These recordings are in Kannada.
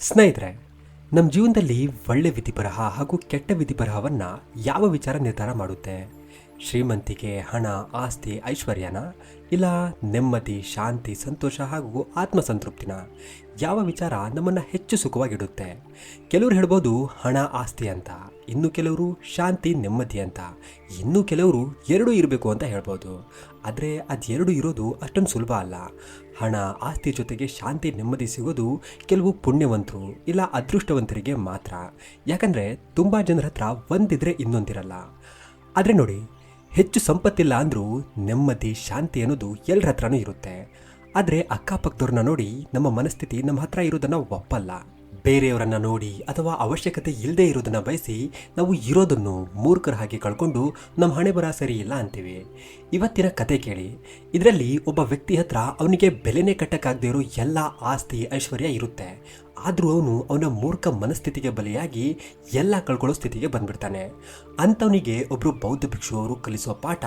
ಸ್ನೇಹಿತರೆ ನಮ್ಮ ಜೀವನದಲ್ಲಿ ಒಳ್ಳೆ ವಿಧಿಬರಹ ಹಾಗೂ ಕೆಟ್ಟ ವಿಧಿಬರಹವನ್ನು ಯಾವ ವಿಚಾರ ನಿರ್ಧಾರ ಮಾಡುತ್ತೆ? ಶ್ರೀಮಂತಿಕೆ, ಹಣ, ಆಸ್ತಿ, ಐಶ್ವರ್ಯನ? ಇಲ್ಲ ನೆಮ್ಮದಿ, ಶಾಂತಿ, ಸಂತೋಷ ಹಾಗೂ ಆತ್ಮಸಂತೃಪ್ತಿನ? ಯಾವ ವಿಚಾರ ನಮ್ಮನ್ನು ಹೆಚ್ಚು ಸುಖವಾಗಿಡುತ್ತೆ? ಕೆಲವರು ಹೇಳ್ಬೋದು ಹಣ, ಆಸ್ತಿ ಅಂತ, ಇನ್ನು ಕೆಲವರು ಶಾಂತಿ, ನೆಮ್ಮದಿ ಅಂತ, ಇನ್ನು ಕೆಲವರು ಎರಡೂ ಇರಬೇಕು ಅಂತ ಹೇಳ್ಬೋದು. ಆದರೆ ಅದೆರಡು ಇರೋದು ಅಷ್ಟೊಂದು ಸುಲಭ ಅಲ್ಲ. ಹಣ, ಆಸ್ತಿ ಜೊತೆಗೆ ಶಾಂತಿ ನೆಮ್ಮದಿ ಸಿಗೋದು ಕೆಲವು ಪುಣ್ಯವಂತರು ಇಲ್ಲ ಅದೃಷ್ಟವಂತರಿಗೆ ಮಾತ್ರ. ಯಾಕಂದರೆ ತುಂಬ ಜನರ ಹತ್ರ ಒಂದಿದ್ರೆ ಇನ್ನೊಂದಿರಲ್ಲ. ಆದರೆ ನೋಡಿ, ಹೆಚ್ಚು ಸಂಪತ್ತಿಲ್ಲ ಅಂದರೂ ನೆಮ್ಮದಿ, ಶಾಂತಿ ಅನ್ನೋದು ಎಲ್ಲರ ಹತ್ರನೂ ಇರುತ್ತೆ. ಆದರೆ ಅಕ್ಕಪಕ್ಕದವ್ರನ್ನ ನೋಡಿ ನಮ್ಮ ಮನಸ್ಥಿತಿ ನಮ್ಮ ಹತ್ರ ಇರೋದನ್ನು ಒಪ್ಪಲ್ಲ. ಬೇರೆಯವರನ್ನ ನೋಡಿ ಅಥವಾ ಅವಶ್ಯಕತೆ ಇಲ್ಲದೆ ಇರೋದನ್ನ ಬಯಸಿ ನಾವು ಇರೋದನ್ನು ಮೂರ್ಖರ ಹಾಗೆ ಕಳ್ಕೊಂಡು ನಮ್ಮ ಹಣೆ ಬರ ಸರಿ ಇಲ್ಲ ಅಂತೀವಿ. ಇವತ್ತಿನ ಕತೆ ಕೇಳಿ. ಇದರಲ್ಲಿ ಒಬ್ಬ ವ್ಯಕ್ತಿ ಹತ್ರ ಅವನಿಗೆ ಬೆಲೆನೇ ಕಟ್ಟಕ್ಕಾಗದೇ ಇರೋ ಎಲ್ಲ ಆಸ್ತಿ ಐಶ್ವರ್ಯ ಇರುತ್ತೆ. ಆದರೂ ಅವನು ಅವನ ಮೂರ್ಖ ಮನಸ್ಥಿತಿಗೆ ಬಲಿಯಾಗಿ ಎಲ್ಲ ಕಳ್ಕೊಳ್ಳೋ ಸ್ಥಿತಿಗೆ ಬಂದ್ಬಿಡ್ತಾನೆ. ಅಂಥವನಿಗೆ ಒಬ್ಬರು ಬೌದ್ಧ ಭಿಕ್ಷುವರು ಕಲಿಸುವ ಪಾಠ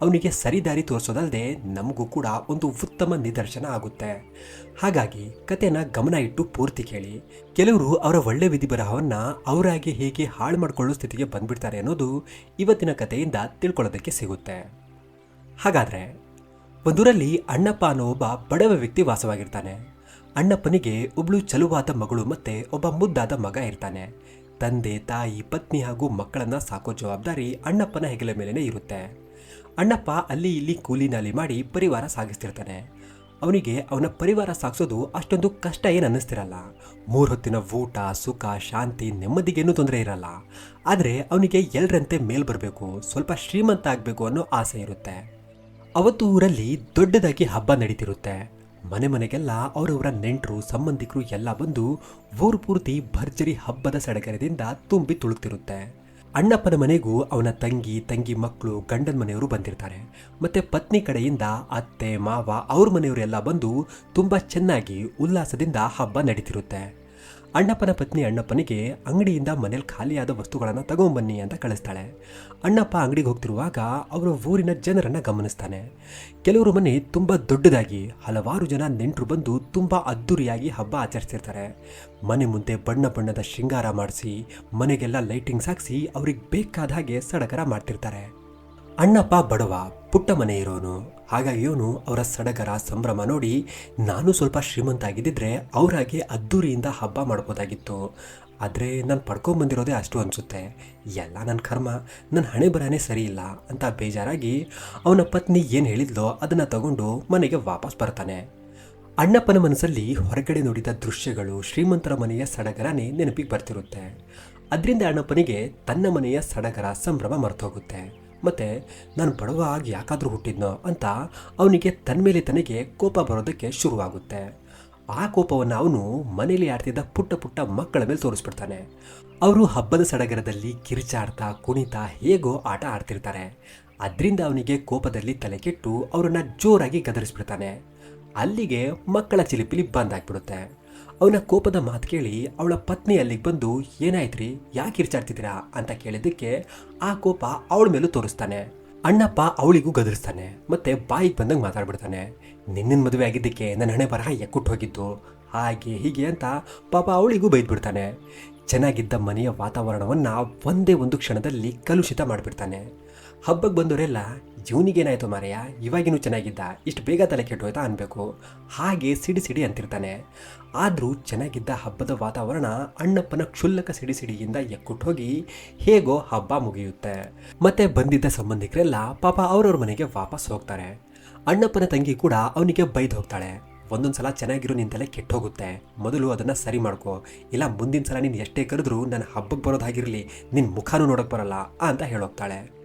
ಅವನಿಗೆ ಸರಿದಾರಿ ತೋರಿಸೋದಲ್ಲದೆ ನಮಗೂ ಕೂಡ ಒಂದು ಉತ್ತಮ ನಿದರ್ಶನ ಆಗುತ್ತೆ. ಹಾಗಾಗಿ ಕಥೆನ ಗಮನ ಇಟ್ಟು ಪೂರ್ತಿ ಕೇಳಿ. ಕೆಲವರು ಅವರ ಒಳ್ಳೆ ವಿಧಿ ಬರಹವನ್ನು ಅವರಾಗಿ ಹೇಗೆ ಹಾಳು ಮಾಡಿಕೊಳ್ಳೋ ಸ್ಥಿತಿಗೆ ಬಂದ್ಬಿಡ್ತಾರೆ ಅನ್ನೋದು ಇವತ್ತಿನ ಕಥೆಯಿಂದ ತಿಳ್ಕೊಳ್ಳೋದಕ್ಕೆ ಸಿಗುತ್ತೆ. ಹಾಗಾದರೆ ಒಂದೂರಲ್ಲಿ ಅಣ್ಣಪ್ಪ ಅನ್ನೋ ಒಬ್ಬ ಬಡವ ವ್ಯಕ್ತಿ ವಾಸವಾಗಿರ್ತಾನೆ. ಅಣ್ಣಪ್ಪನಿಗೆ ಒಬ್ಳು ಚಲುವಾದ ಮಗಳು ಮತ್ತೆ ಒಬ್ಬ ಮುದ್ದಾದ ಮಗ ಇರ್ತಾನೆ. ತಂದೆ, ತಾಯಿ, ಪತ್ನಿ ಹಾಗೂ ಮಕ್ಕಳನ್ನ ಸಾಕೋ ಜವಾಬ್ದಾರಿ ಅಣ್ಣಪ್ಪನ ಹೆಗಲ ಮೇಲೇನೇ ಇರುತ್ತೆ. ಅಣ್ಣಪ್ಪ ಅಲ್ಲಿ ಇಲ್ಲಿ ಕೂಲಿ ನಾಲಿ ಮಾಡಿ ಪರಿವಾರ ಸಾಗಿಸ್ತಿರ್ತಾನೆ. ಅವನಿಗೆ ಅವನ ಪರಿವಾರ ಸಾಗಿಸೋದು ಅಷ್ಟೊಂದು ಕಷ್ಟ ಏನು ಅನ್ನಿಸ್ತಿರಲ್ಲ. ಮೂರು ಹೊತ್ತಿನ ಊಟ, ಸುಖ, ಶಾಂತಿ, ನೆಮ್ಮದಿಗೇನೂ ತೊಂದರೆ ಇರಲ್ಲ. ಆದರೆ ಅವನಿಗೆ ಎಲ್ಲರಂತೆ ಮೇಲ್ ಬರಬೇಕು, ಸ್ವಲ್ಪ ಶ್ರೀಮಂತ ಆಗಬೇಕು ಅನ್ನೋ ಆಸೆ ಇರುತ್ತೆ. ಅವತ್ತು ಊರಲ್ಲಿ ದೊಡ್ಡದಾಗಿ ಹಬ್ಬ ನಡೀತಿರುತ್ತೆ. ಮನೆ ಮನೆಗೆಲ್ಲ ಅವರವರ ನೆಂಟರು, ಸಂಬಂಧಿಕರು ಎಲ್ಲ ಬಂದು ಊರು ಪೂರ್ತಿ ಭರ್ಜರಿ ಹಬ್ಬದ ಸಡಗರದಿಂದ ತುಂಬಿ ತುಳುಕ್ತಿರುತ್ತೆ. ಅಣ್ಣಪ್ಪನ ಮನೆಗೂ ಅವನ ತಂಗಿ ತಂಗಿ ಮಕ್ಕಳು ಗಂಡನ ಮನೆಯವರು ಬಂದಿರ್ತಾರೆ. ಮತ್ತೆ ಪತ್ನಿ ಕಡೆಯಿಂದ ಅತ್ತೆ, ಮಾವ ಅವ್ರ ಮನೆಯವರೆಲ್ಲ ಬಂದು ತುಂಬ ಚೆನ್ನಾಗಿ ಉಲ್ಲಾಸದಿಂದ ಹಬ್ಬ ನಡೀತಿರುತ್ತೆ. ಅಣ್ಣಪ್ಪನ ಪತ್ನಿ ಅಣ್ಣಪ್ಪನಿಗೆ ಅಂಗಡಿಯಿಂದ ಮನೇಲಿ ಖಾಲಿಯಾದ ವಸ್ತುಗಳನ್ನು ತಗೊಂಬನ್ನಿ ಅಂತ ಕಳಿಸ್ತಾಳೆ. ಅಣ್ಣಪ್ಪ ಅಂಗಡಿಗೆ ಹೋಗ್ತಿರುವಾಗ ಅವರ ಊರಿನ ಜನರನ್ನು ಗಮನಿಸ್ತಾನೆ. ಕೆಲವರು ಮನೆ ತುಂಬ ದೊಡ್ಡದಾಗಿ, ಹಲವಾರು ಜನ ನೆಂಟರು ಬಂದು ತುಂಬ ಅದ್ದೂರಿಯಾಗಿ ಹಬ್ಬ ಆಚರಿಸ್ತಿರ್ತಾರೆ. ಮನೆ ಮುಂದೆ ಬಣ್ಣ ಬಣ್ಣದ ಶೃಂಗಾರ ಮಾಡಿಸಿ, ಮನೆಗೆಲ್ಲ ಲೈಟಿಂಗ್ಸ್ ಹಾಕಿಸಿ ಅವ್ರಿಗೆ ಬೇಕಾದ ಹಾಗೆ ಸಡಗರ ಮಾಡ್ತಿರ್ತಾರೆ. ಅಣ್ಣಪ್ಪ ಬಡವ, ಪುಟ್ಟ ಮನೆ ಇರೋನು. ಹಾಗಾಗಿ ಇವನು ಅವರ ಸಡಗರ ಸಂಭ್ರಮ ನೋಡಿ ನಾನು ಸ್ವಲ್ಪ ಶ್ರೀಮಂತ ಆಗಿದ್ದಿದ್ರೆ ಅವರಾಗಿ ಅದ್ದೂರಿಯಿಂದ ಹಬ್ಬ ಮಾಡ್ಬೋದಾಗಿತ್ತು. ಆದರೆ ನಾನು ಪಡ್ಕೊಂಬಂದಿರೋದೇ ಅಷ್ಟು ಅನಿಸುತ್ತೆ. ಎಲ್ಲ ನನ್ನ ಕರ್ಮ. ನನ್ನ ಹಣೆ ಬರನೇ ಸರಿ ಇಲ್ಲ ಅಂತ ಬೇಜಾರಾಗಿ ಅವನ ಪತ್ನಿ ಏನು ಹೇಳಿದ್ಲೋ ಅದನ್ನು ತಗೊಂಡು ಮನೆಗೆ ವಾಪಸ್ ಬರ್ತಾನೆ. ಅಣ್ಣಪ್ಪನ ಮನಸ್ಸಲ್ಲಿ ಹೊರಗಡೆ ನೋಡಿದ ದೃಶ್ಯಗಳು ಶ್ರೀಮಂತರ ಮನೆಯ ಸಡಗರನೇ ನೆನಪಿಗೆ ಬರ್ತಿರುತ್ತೆ. ಅದರಿಂದ ಅಣ್ಣಪ್ಪನಿಗೆ ತನ್ನ ಮನೆಯ ಸಡಗರ ಸಂಭ್ರಮ ಮರ್ತೋಗುತ್ತೆ. ಮತ್ತೆ ನಾನು ಬಡವ ಆಗಿ ಯಾಕಾದರೂ ಹುಟ್ಟಿದ್ನೋ ಅಂತ ಅವನಿಗೆ ತನ್ನ ಮೇಲೆ ತನಗೆ ಕೋಪ ಬರೋದಕ್ಕೆ ಶುರುವಾಗುತ್ತೆ. ಆ ಕೋಪವನ್ನು ಅವನು ಮನೆಯಲ್ಲಿ ಆಡ್ತಿದ್ದ ಪುಟ್ಟ ಪುಟ್ಟ ಮಕ್ಕಳ ಮೇಲೆ ತೋರಿಸ್ಬಿಡ್ತಾನೆ. ಅವರು ಹಬ್ಬದ ಸಡಗರದಲ್ಲಿ ಕಿರಿಚಾಡ್ತಾ ಕುಣಿತಾ ಹೇಗೋ ಆಟ ಆಡ್ತಿರ್ತಾರೆ. ಅದರಿಂದ ಅವನಿಗೆ ಕೋಪದಲ್ಲಿ ತಲೆ ಕೆಟ್ಟು ಅವರನ್ನ ಜೋರಾಗಿ ಗದರಿಸ್ಬಿಡ್ತಾನೆ. ಅಲ್ಲಿಗೆ ಮಕ್ಕಳ ಚಿಲಿಪಿಲಿ ಬಂದಾಗ್ಬಿಡುತ್ತೆ ಅವನ ಕೋಪದ ಮಾತು ಕೇಳಿ ಅವಳ ಪತ್ನಿ ಅಲ್ಲಿಗೆ ಬಂದು, ಏನಾಯ್ತ್ರಿ? ಯಾಕೆ ಕಿರ್ಚಾಡ್ತಿದ್ದೀರಾ ಅಂತ ಕೇಳಿದ್ದಕ್ಕೆ ಆ ಕೋಪ ಅವಳ ಮೇಲೂ ತೋರಿಸ್ತಾನೆ. ಅಣ್ಣಪ್ಪ ಅವಳಿಗೂ ಗದರಿಸ್ತಾನೆ, ಮತ್ತೆ ಬಾಯಿಗೆ ಬಂದಂಗೆ ಮಾತಾಡ್ಬಿಡ್ತಾನೆ. ನಿನ್ನಿನ ಮದುವೆ ಆಗಿದ್ದಕ್ಕೆ ನನ್ನ ಹಣೆ ಬರಹ ಎಕ್ಕುಟ್ಟು ಹೋಗಿದ್ದು ಹಾಗೆ ಹೀಗೆ ಅಂತ ಪಾಪ ಅವಳಿಗೂ ಬೈದ್ಬಿಡ್ತಾನೆ. ಚೆನ್ನಾಗಿದ್ದ ಮನೆಯ ವಾತಾವರಣವನ್ನು ಒಂದೇ ಒಂದು ಕ್ಷಣದಲ್ಲಿ ಕಲುಷಿತ ಮಾಡಿಬಿಡ್ತಾನೆ. ಹಬ್ಬಕ್ಕೆ ಬಂದವರೆಲ್ಲ ಜೀವನಿಗೇನಾಯ್ತು ಮಾರಯ್ಯ? ಇವಾಗಿನೂ ಚೆನ್ನಾಗಿದ್ದ? ಇಷ್ಟು ಬೇಗ ತಲೆ ಕೆಟ್ಟೋಯ್ತಾ? ಅನ್ಬೇಕು. ಹಾಗೆ ಸಿಡಿ ಸಿಡಿ ಅಂತಿರ್ತಾನೆ. ಆದರೂ ಚೆನ್ನಾಗಿದ್ದ ಹಬ್ಬದ ವಾತಾವರಣ ಅಣ್ಣಪ್ಪನ ಕ್ಷುಲ್ಲಕ ಸಿಡಿ ಸಿಡಿಯಿಂದ ಎಕ್ಕುಟ್ಟು ಹೋಗಿ ಹೇಗೋ ಹಬ್ಬ ಮುಗಿಯುತ್ತೆ. ಮತ್ತೆ ಬಂದಿದ್ದ ಸಂಬಂಧಿಕರೆಲ್ಲ ಪಾಪ ಅವ್ರವ್ರ ಮನೆಗೆ ವಾಪಸ್ ಹೋಗ್ತಾರೆ. ಅಣ್ಣಪ್ಪನ ತಂಗಿ ಕೂಡ ಅವನಿಗೆ ಬೈದು ಹೋಗ್ತಾಳೆ. ಒಂದೊಂದು ಸಲ ಚೆನ್ನಾಗಿರೋ ನಿನ್ನ ತಲೆ ಕೆಟ್ಟೋಗುತ್ತೆ. ಮೊದಲು ಅದನ್ನು ಸರಿ ಮಾಡ್ಕೊ. ಇಲ್ಲ ಮುಂದಿನ ಸಲ ನೀನು ಎಷ್ಟೇ ಕರೆದ್ರೂ ನನ್ನ ಹಬ್ಬಕ್ಕೆ ಬರೋದಾಗಿರಲಿ ನಿನ್ನ ಮುಖಾನೂ ನೋಡೋಕೆ ಬರಲ್ಲ ಅಂತ ಹೇಳೋಗ್ತಾಳೆ.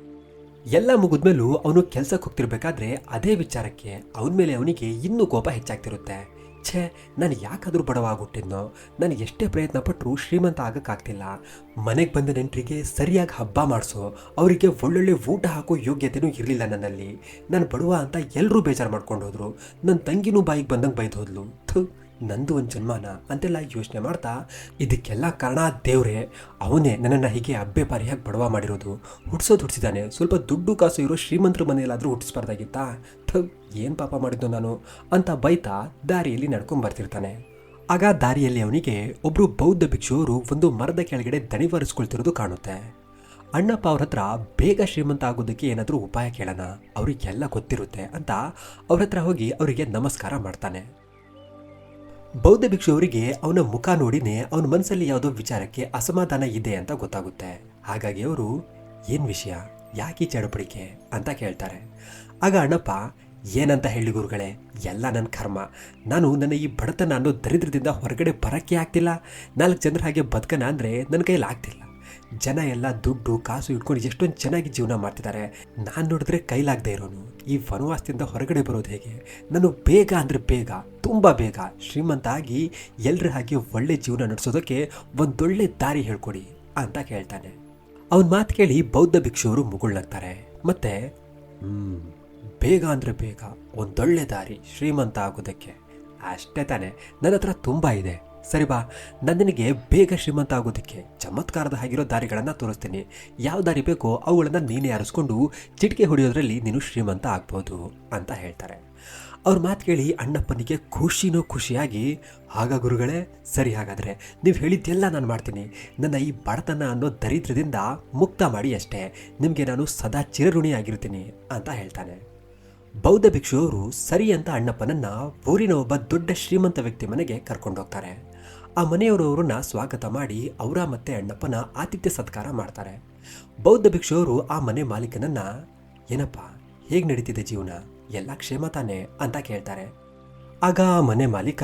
ಎಲ್ಲ ಮುಗಿದ್ಮೇಲೂ ಅವನು ಕೆಲ್ಸಕ್ಕೆ ಹೋಗ್ತಿರ್ಬೇಕಾದ್ರೆ ಅದೇ ವಿಚಾರಕ್ಕೆ ಅವನ ಮೇಲೆ ಅವನಿಗೆ ಇನ್ನೂ ಕೋಪ ಹೆಚ್ಚಾಗ್ತಿರುತ್ತೆ. ಛೇ, ನಾನು ಯಾಕಾದರೂ ಬಡವಾಗ್ಬಿಟ್ಟಿದ್ನೋ? ನಾನು ಎಷ್ಟೇ ಪ್ರಯತ್ನ ಪಟ್ಟರೂ ಶ್ರೀಮಂತ ಆಗೋಕ್ಕಾಗ್ತಿಲ್ಲ. ಮನೆಗೆ ಬಂದ ನೆಂಟರಿಗೆ ಸರಿಯಾಗಿ ಹಬ್ಬ ಮಾಡಿಸೋ, ಅವರಿಗೆ ಒಳ್ಳೊಳ್ಳೆ ಊಟ ಹಾಕೋ ಯೋಗ್ಯತೆನೂ ಇರಲಿಲ್ಲ ನನ್ನಲ್ಲಿ. ನಾನು ಬಡವ ಅಂತ ಎಲ್ಲರೂ ಬೇಜಾರು ಮಾಡ್ಕೊಂಡು ಹೋದರು. ನನ್ನ ತಂಗಿನೂ ಬಾಯಿಗೆ ಬಂದಂಗೆ ಬೈದು ಹೋದ್ಲು. ನಂದು ಒಂದು ಜನ್ಮಾನ ಅಂತೆಲ್ಲ ಯೋಚನೆ ಮಾಡ್ತಾ ಇದಕ್ಕೆಲ್ಲ ಕಾರಣ ದೇವ್ರೆ. ಅವನೇ ನನ್ನನ್ನು ಹೀಗೆ ಅಬ್ಬೆ ಪಾರಿಯಾಗಿ ಬಡವ ಮಾಡಿರೋದು. ಹುಟ್ಟಿಸೋದು ಹುಟ್ಟಿಸಿದ್ದಾನೆ ಸ್ವಲ್ಪ ದುಡ್ಡು ಕಾಸು ಇರೋ ಶ್ರೀಮಂತರ ಮನೆಯಲ್ಲಾದರೂ ಹುಟ್ಟಿಸ್ಬಾರ್ದಾಗಿತ್ತಾ? ಥ, ಏನು ಪಾಪ ಮಾಡಿದ್ದು ನಾನು ಅಂತ ಬೈತಾ ದಾರಿಯಲ್ಲಿ ನಡ್ಕೊಂಡು ಬರ್ತಿರ್ತಾನೆ. ಆಗ ದಾರಿಯಲ್ಲಿ ಅವನಿಗೆ ಒಬ್ಬರು ಬೌದ್ಧ ಭಿಕ್ಷುವರು ಒಂದು ಮರದ ಕೆಳಗಡೆ ದಣಿವರಿಸ್ಕೊಳ್ತಿರೋದು ಕಾಣುತ್ತೆ. ಅಣ್ಣಪ್ಪ ಅವ್ರ ಹತ್ರ ಬೇಗ ಶ್ರೀಮಂತ ಆಗೋದಕ್ಕೆ ಏನಾದರೂ ಉಪಾಯ ಕೇಳೋಣ. ಅವ್ರಿಗೆಲ್ಲ ಗೊತ್ತಿರುತ್ತೆ ಅಂತ ಅವ್ರ ಹತ್ರ ಹೋಗಿ ಅವರಿಗೆ ನಮಸ್ಕಾರ ಮಾಡ್ತಾನೆ. ಬೌದ್ಧ ಭಿಕ್ಷುವರಿಗೆ ಅವನ ಮುಖ ನೋಡಿನೇ ಅವನ ಮನಸ್ಸಲ್ಲಿ ಯಾವುದೋ ವಿಚಾರಕ್ಕೆ ಅಸಮಾಧಾನ ಇದೆ ಅಂತ ಗೊತ್ತಾಗುತ್ತೆ. ಹಾಗಾಗಿ ಅವರು, ಏನ್ ವಿಷಯ? ಯಾಕೆ ಚಡಪಡಿಕೆ? ಅಂತ ಕೇಳ್ತಾರೆ. ಆಗ ಅಣ್ಣಪ್ಪ, ಏನಂತ ಹೇಳಿ ಗುರುಗಳೇ? ಎಲ್ಲ ನನ್ನ ಕರ್ಮ. ನಾನು ನನ್ನ ಈ ಬಡತನ ಅನ್ನೋ ದರಿದ್ರದಿಂದ ಹೊರಗಡೆ ಬರೋಕ್ಕೆ ಆಗ್ತಿಲ್ಲ. ನಾಲ್ಕು ಜನರ ಹಾಗೆ ಬದುಕನ ಅಂದರೆ ನನ್ನ ಕೈಯಲ್ಲಿ ಆಗ್ತಿಲ್ಲ. ಜನ ಎಲ್ಲ ದುಡ್ಡು, ಕಾಸು ಇಟ್ಕೊಂಡು ಎಷ್ಟೊಂದು ಚೆನ್ನಾಗಿ ಜೀವನ ಮಾಡ್ತಿದ್ದಾರೆ. ನಾನು ನೋಡಿದ್ರೆ ಕೈಲಾಗದೆ ಇರೋನು. ಈ ವನವಾಸದಿಂದ ಹೊರಗಡೆ ಬರೋದು ಹೇಗೆ? ನಾನು ಬೇಗ ಅಂದರೆ ಬೇಗ, ತುಂಬ ಬೇಗ ಶ್ರೀಮಂತ ಆಗಿ ಎಲ್ಲರ ಹಾಗೆ ಒಳ್ಳೆ ಜೀವನ ನಡೆಸೋದಕ್ಕೆ ಒಂದೊಳ್ಳೆ ದಾರಿ ಹೇಳ್ಕೊಡಿ ಅಂತ ಕೇಳ್ತಾನೆ. ಅವನ ಮಾತು ಕೇಳಿ ಬೌದ್ಧ ಭಿಕ್ಷುವರು ಮುಗುಳ್ನಾಗ್ತಾರೆ. ಮತ್ತೆ ಬೇಗ ಅಂದರೆ ಬೇಗ ಒಂದೊಳ್ಳೆ ದಾರಿ ಶ್ರೀಮಂತ ಆಗೋದಕ್ಕೆ. ಅಷ್ಟೇ ತಾನೆ. ನನ್ನ ಹತ್ರ ತುಂಬ ಇದೆ. ಸರಿ ಬಾ ನಾನು ನಿನಗೆ ಬೇಗ ಶ್ರೀಮಂತ ಆಗೋದಕ್ಕೆ ಚಮತ್ಕಾರದ ಆಗಿರೋ ದಾರಿಗಳನ್ನು ತೋರಿಸ್ತೀನಿ. ಯಾವ ದಾರಿ ಬೇಕೋ ಅವುಗಳನ್ನು ನೀನೇ ಆರಿಸ್ಕೊಂಡು ಚಿಟಿಕೆ ಹೊಡೆಯೋದ್ರಲ್ಲಿ ನೀನು ಶ್ರೀಮಂತ ಆಗ್ಬೋದು ಅಂತ ಹೇಳ್ತಾರೆ. ಅವ್ರ ಮಾತು ಕೇಳಿ ಅಣ್ಣಪ್ಪನಿಗೆ ಖುಷಿನೂ ಖುಷಿಯಾಗಿ ಆಗ ಗುರುಗಳೇ, ಸರಿ ಹಾಗಾದರೆ, ನೀವು ಹೇಳಿದ್ದೆಲ್ಲ ನಾನು ಮಾಡ್ತೀನಿ. ನನ್ನ ಈ ಬಡತನ ಅನ್ನೋ ದರಿದ್ರದಿಂದ ಮುಕ್ತ ಮಾಡಿ ಅಷ್ಟೇ. ನಿಮಗೆ ನಾನು ಸದಾ ಚಿರಋಣಿಯಾಗಿರ್ತೀನಿ ಅಂತ ಹೇಳ್ತಾನೆ. ಬೌದ್ಧ ಭಿಕ್ಷುವರು ಸರಿ ಅಂತ ಅಣ್ಣಪ್ಪನನ್ನು ಊರಿನ ಒಬ್ಬ ದೊಡ್ಡ ಶ್ರೀಮಂತ ವ್ಯಕ್ತಿ ಮನೆಗೆ ಕರ್ಕೊಂಡೋಗ್ತಾರೆ ಆ ಮನೆಯವರವರನ್ನ ಸ್ವಾಗತ ಮಾಡಿ ಅವರ ಮತ್ತೆ ಅಣ್ಣಪ್ಪನ ಆತಿಥ್ಯ ಸತ್ಕಾರ ಮಾಡ್ತಾರೆ. ಬೌದ್ಧ ಭಿಕ್ಷುವರು ಆ ಮನೆ ಮಾಲೀಕನನ್ನ, ಏನಪ್ಪ, ಹೇಗೆ ನಡೀತಿದೆ ಜೀವನ? ಎಲ್ಲ ಕ್ಷೇಮ ತಾನೆ? ಅಂತ ಕೇಳ್ತಾರೆ. ಆಗ ಆ ಮನೆ ಮಾಲೀಕ,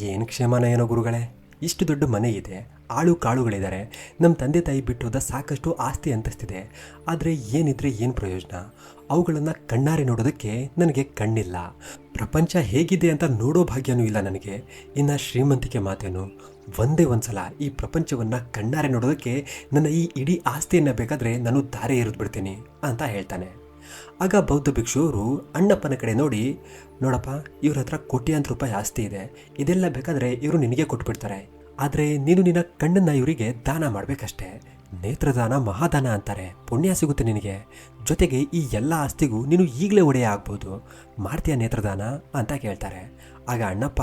ಏನು ಕ್ಷೇಮನ ಏನೋ ಗುರುಗಳೇ, ಇಷ್ಟು ದೊಡ್ಡ ಮನೆ ಇದೆ. ಆಳು ಕಾಳುಗಳಿದ್ದಾರೆ. ನಮ್ಮ ತಂದೆ ತಾಯಿ ಬಿಟ್ಟೋದ ಸಾಕಷ್ಟು ಆಸ್ತಿ ಅಂತಸ್ತಿದೆ. ಆದರೆ ಏನಿದ್ರೆ ಏನು ಪ್ರಯೋಜನ? ಅವುಗಳನ್ನು ಕಣ್ಣಾರೆ ನೋಡೋದಕ್ಕೆ ನನಗೆ ಕಣ್ಣಿಲ್ಲ. ಪ್ರಪಂಚ ಹೇಗಿದೆ ಅಂತ ನೋಡೋ ಭಾಗ್ಯನೂ ಇಲ್ಲ ನನಗೆ. ಇನ್ನು ಶ್ರೀಮಂತಿಕೆ ಮಾತೇನು? ಒಂದೇ ಒಂದ್ಸಲ ಈ ಪ್ರಪಂಚವನ್ನು ಕಣ್ಣಾರೆ ನೋಡೋದಕ್ಕೆ ನನ್ನ ಈ ಇಡೀ ಆಸ್ತಿಯನ್ನು ಬೇಕಾದರೆ ನಾನು ದಾರೆ ಎರೆದು ಬಿಡ್ತೀನಿ ಅಂತ ಹೇಳ್ತಾನೆ. ಆಗ ಬೌದ್ಧ ಭಿಕ್ಷುವರು ಅಣ್ಣಪ್ಪನ ಕಡೆ ನೋಡಿ, ನೋಡಪ್ಪ, ಇವ್ರ ಹತ್ರ ಕೋಟ್ಯಾಂತರ ರೂಪಾಯಿ ಆಸ್ತಿ ಇದೆ. ಇದೆಲ್ಲ ಬೇಕಾದರೆ ಇವರು ನಿನಗೆ ಕೊಟ್ಬಿಡ್ತಾರೆ. ಆದರೆ ನೀನು ನಿನ್ನ ಕಣ್ಣನ್ನ ಇವರಿಗೆ ದಾನ ಮಾಡಬೇಕಷ್ಟೇ. ನೇತ್ರದಾನ ಮಹಾದಾನ ಅಂತಾರೆ. ಪುಣ್ಯ ಸಿಗುತ್ತೆ ನಿನಗೆ. ಜೊತೆಗೆ ಈ ಎಲ್ಲ ಆಸ್ತಿಗೂ ನೀನು ಈಗಲೇ ಒಡೆಯ ಆಗ್ಬೋದು. ಮಾಡ್ತೀಯ ನೇತ್ರದಾನ? ಅಂತ ಕೇಳ್ತಾರೆ. ಆಗ ಅಣ್ಣಪ್ಪ